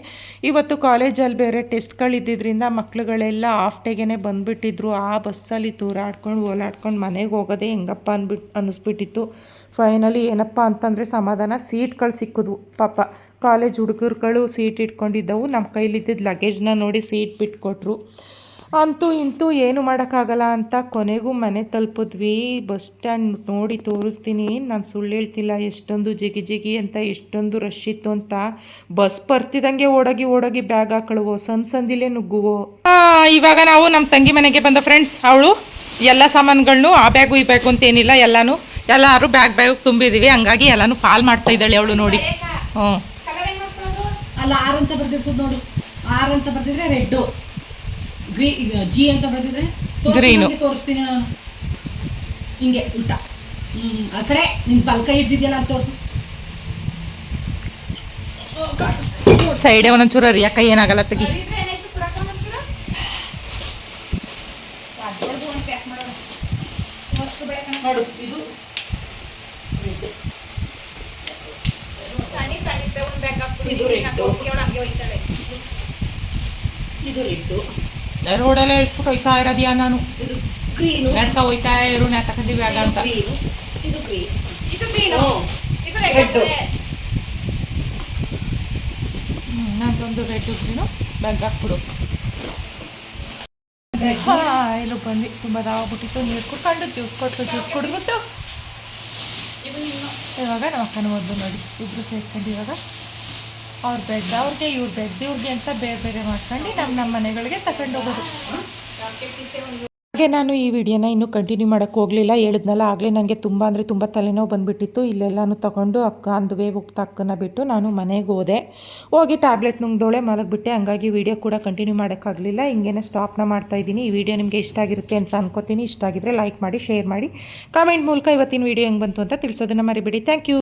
ಇವತ್ತು ಕಾಲೇಜಲ್ಲಿ ಬೇರೆ ಟೆಸ್ಟ್ಗಳಿದ್ದಿದ್ದರಿಂದ ಮಕ್ಳುಗಳೆಲ್ಲ ಆಫ್ ಡೇಗೆ ಬಂದುಬಿಟ್ಟಿದ್ರು. ಆ ಬಸ್ಸಲ್ಲಿ ತೂರಾಡ್ಕೊಂಡು ಓಲಾಡ್ಕೊಂಡು ಮನೆಗೆ ಹೋಗೋದೇ ಹೆಂಗಪ್ಪ ಅಂದ್ಬಿಟ್ಟು ಅನ್ನಿಸ್ಬಿಟ್ಟಿತ್ತು ಫೈನಲಿ ಏನಪ್ಪ ಅಂತಂದರೆ ಸಮಾಧಾನ, ಸೀಟ್ಗಳು ಸಿಕ್ಕಿದ್ವು ಪಾಪ ಕಾಲೇಜ್ ಹುಡುಗರುಗಳು ಸೀಟ್ ಇಟ್ಕೊಂಡಿದ್ದವು. ನಮ್ಮ ಕೈಲಿದ್ದಿದ್ದು ಲಗೇಜ್ನ ನೋಡಿ ಸೀಟ್ ಬಿಟ್ಕೊಟ್ರು. ಅಂತೂ ಇಂತೂ ಏನು ಮಾಡೋಕ್ಕಾಗಲ್ಲ ಅಂತ ಕೊನೆಗೂ ಮನೆ ತಲುಪಿದ್ವಿ. ಬಸ್ ಸ್ಟ್ಯಾಂಡ್ ನೋಡಿ ತೋರಿಸ್ತೀನಿ. ನಾನು ಸುಳ್ಳು ಹೇಳ್ತಿಲ್ಲ. ಎಷ್ಟೊಂದು ಜಿಗಿ ಜಿಗಿ ಅಂತ, ಎಷ್ಟೊಂದು ರಶ್ ಇತ್ತು ಅಂತ. ಬಸ್ ಬರ್ತಿದ್ದಂಗೆ ಓಡೋಗಿ ಓಡೋಗಿ ಬ್ಯಾಗ್ ಹಾಕೊಳ್ಳುವೋ ಸಣ್ಣ ಸಂದಿಲೇ ನುಗ್ಗುವೋ. ಇವಾಗ ನಾವು ನಮ್ಮ ತಂಗಿ ಮನೆಗೆ ಬಂದ ಫ್ರೆಂಡ್ಸ್ ಅವಳು ಎಲ್ಲ ಸಾಮಾನುಗಳನ್ನು ಆ ಬ್ಯಾಗು ಈ ಬ್ಯಾಗು ಅಂತ ಏನಿಲ್ಲ, ಎಲ್ಲನೂ. ಎಲ್ಲರೂ ಬ್ಯಾಗ್ ಬ್ಯಾಗ್ ತುಂಬಿದ್ದೀವಿ ಹಂಗಾಗಿ ಎಲ್ಲಾನು ಫಾಲ್ ಮಾಡ್ತಾ ಇದ್ದಾಳೆ ಅವಳು ನೋಡಿ. ಹ್ಞೂ ಅಲ್ಲ, ಆರು ಅಂತ ಬರ್ದಿರ್ತದ ನೋಡು. ಆರು ಅಂತ ಬರ್ದಿದ್ರೆ ರೆಡ್ ಗ್ರೀ ಜಿ ಅಂತ ಬರೆದಿದ್ರೆ ಗ್ರೀನ್. ತೋರಿಸ್ತೀನಿ ನಾನು. ಹಿಂಗೆ ಉಲ್ಟಾ. ಹ್ಮ್ ಆ ಕಡೆ ನಿನ್ ಪಲ್ಕ ಇದ್ದಿದ್ಯಲ್ಲ ಅಂತ ತೋರ್ಸು. ಸೈಡೇ ಒಂದೊಂಚೂರು ಅರಿಯಕ್ಕ ಏನಾಗಲ್ಲ ತೆಗಿ. ನೋಡು ಇದು. ಇದು. ರೋಡಲ್ಲೇ ಇಳಿಸ್ಬಿಟ್ಟು ಹೋಯ್ತಾ ಇರೋದ್ಯಾ ನಾನು ಇದು ಗ್ರೀನು ನಡ್ಕ ಹೋಯ್ತಾ ಇರು ನಾ ಬ್ಯಾಗ ಅಂತ ಗ್ರೀನು ಇದು ಗ್ರೀನ್ ಇದು ಗ್ರೀನು ಇದು ರೆಡ್. ನಂದೊಂದು ರೆಡ್ ಗ್ರೀನು ಬ್ಯಾಗ್ ಹಾಕ್ಬಿಡು ಇಲ್ಲಿ ಬಂದು. ತುಂಬ ದಾಗ್ಬಿಟ್ಟಿತ್ತು ನೀರು ಕುಡ್ಕೊಂಡು ಜ್ಯೂಸ್ ಕೊಟ್ಟು ಜ್ಯೂಸ್ ಕುಡಿದ್ಬಿಟ್ಟು. ಇವಾಗ ನಮ್ಮ ಅಕ್ಕನ ಓದ್ದು ನೋಡಿ. ಇಬ್ಬರು ಸೇರ್ಕೊಂಡು ಇವಾಗ. ಅವ್ರ ಬೆಡ್ ಅವ್ರಿಗೆ ಇವ್ರು ಬೆಡ್ ಇವ್ರಿಗೆ ಅಂತ ಬೇರೆ ಬೇರೆ ಮಾಡ್ಕೊಂಡು ನಮ್ಮ ನಮ್ಮ ಮನೆಗಳಿಗೆ ತಗೊಂಡು ಹೋಗೋದು. ಹಾಗೆ ನಾನು ಈ ವಿಡಿಯೋನ ಇನ್ನೂ ಕಂಟಿನ್ಯೂ ಮಾಡೋಕ್ಕೆ ಹೋಗಲಿಲ್ಲ. ಹೇಳಿದ್ನಲ್ಲ, ಆಗಲೇ ನನಗೆ ತುಂಬ ಅಂದರೆ ತುಂಬ ತಲೆನೋವು ಬಂದುಬಿಟ್ಟಿತ್ತು. ಇಲ್ಲೆಲ್ಲನೂ ತಗೊಂಡು ಅಕ್ಕ ಅಂದುವೆ ಹೋಗ್ತ ಅಕ್ಕನ ಬಿಟ್ಟು ನಾನು ಮನೆಗೆ ಹೋದೆ. ಹೋಗಿ ಟ್ಯಾಬ್ಲೆಟ್ ನುಂಗ್ದೋಳೆ ಮಲಗಿಬಿಟ್ಟೆ. ಹಂಗಾಗಿ ವಿಡಿಯೋ ಕೂಡ ಕಂಟಿನ್ಯೂ ಮಾಡೋಕ್ಕಾಗಲಿಲ್ಲ ಹಿಂಗೇನೆ ಸ್ಟಾಪ್ನ ಮಾಡ್ತಾ ಇದ್ದೀನಿ. ಈ ವಿಡಿಯೋ ನಿಮಗೆ ಇಷ್ಟ ಆಗಿರುತ್ತೆ ಅಂತ ಅನ್ಕೋತೀನಿ. ಇಷ್ಟ ಆಗಿದ್ರೆ ಲೈಕ್ ಮಾಡಿ ಶೇರ್ ಮಾಡಿ. ಕಾಮೆಂಟ್ ಮೂಲಕ ಇವತ್ತಿನ ವಿಡಿಯೋ ಹೆಂಗೆ ಬಂತು ಅಂತ ತಿಳಿಸೋದನ್ನ ಮರಿಬೇಡಿ. Thank you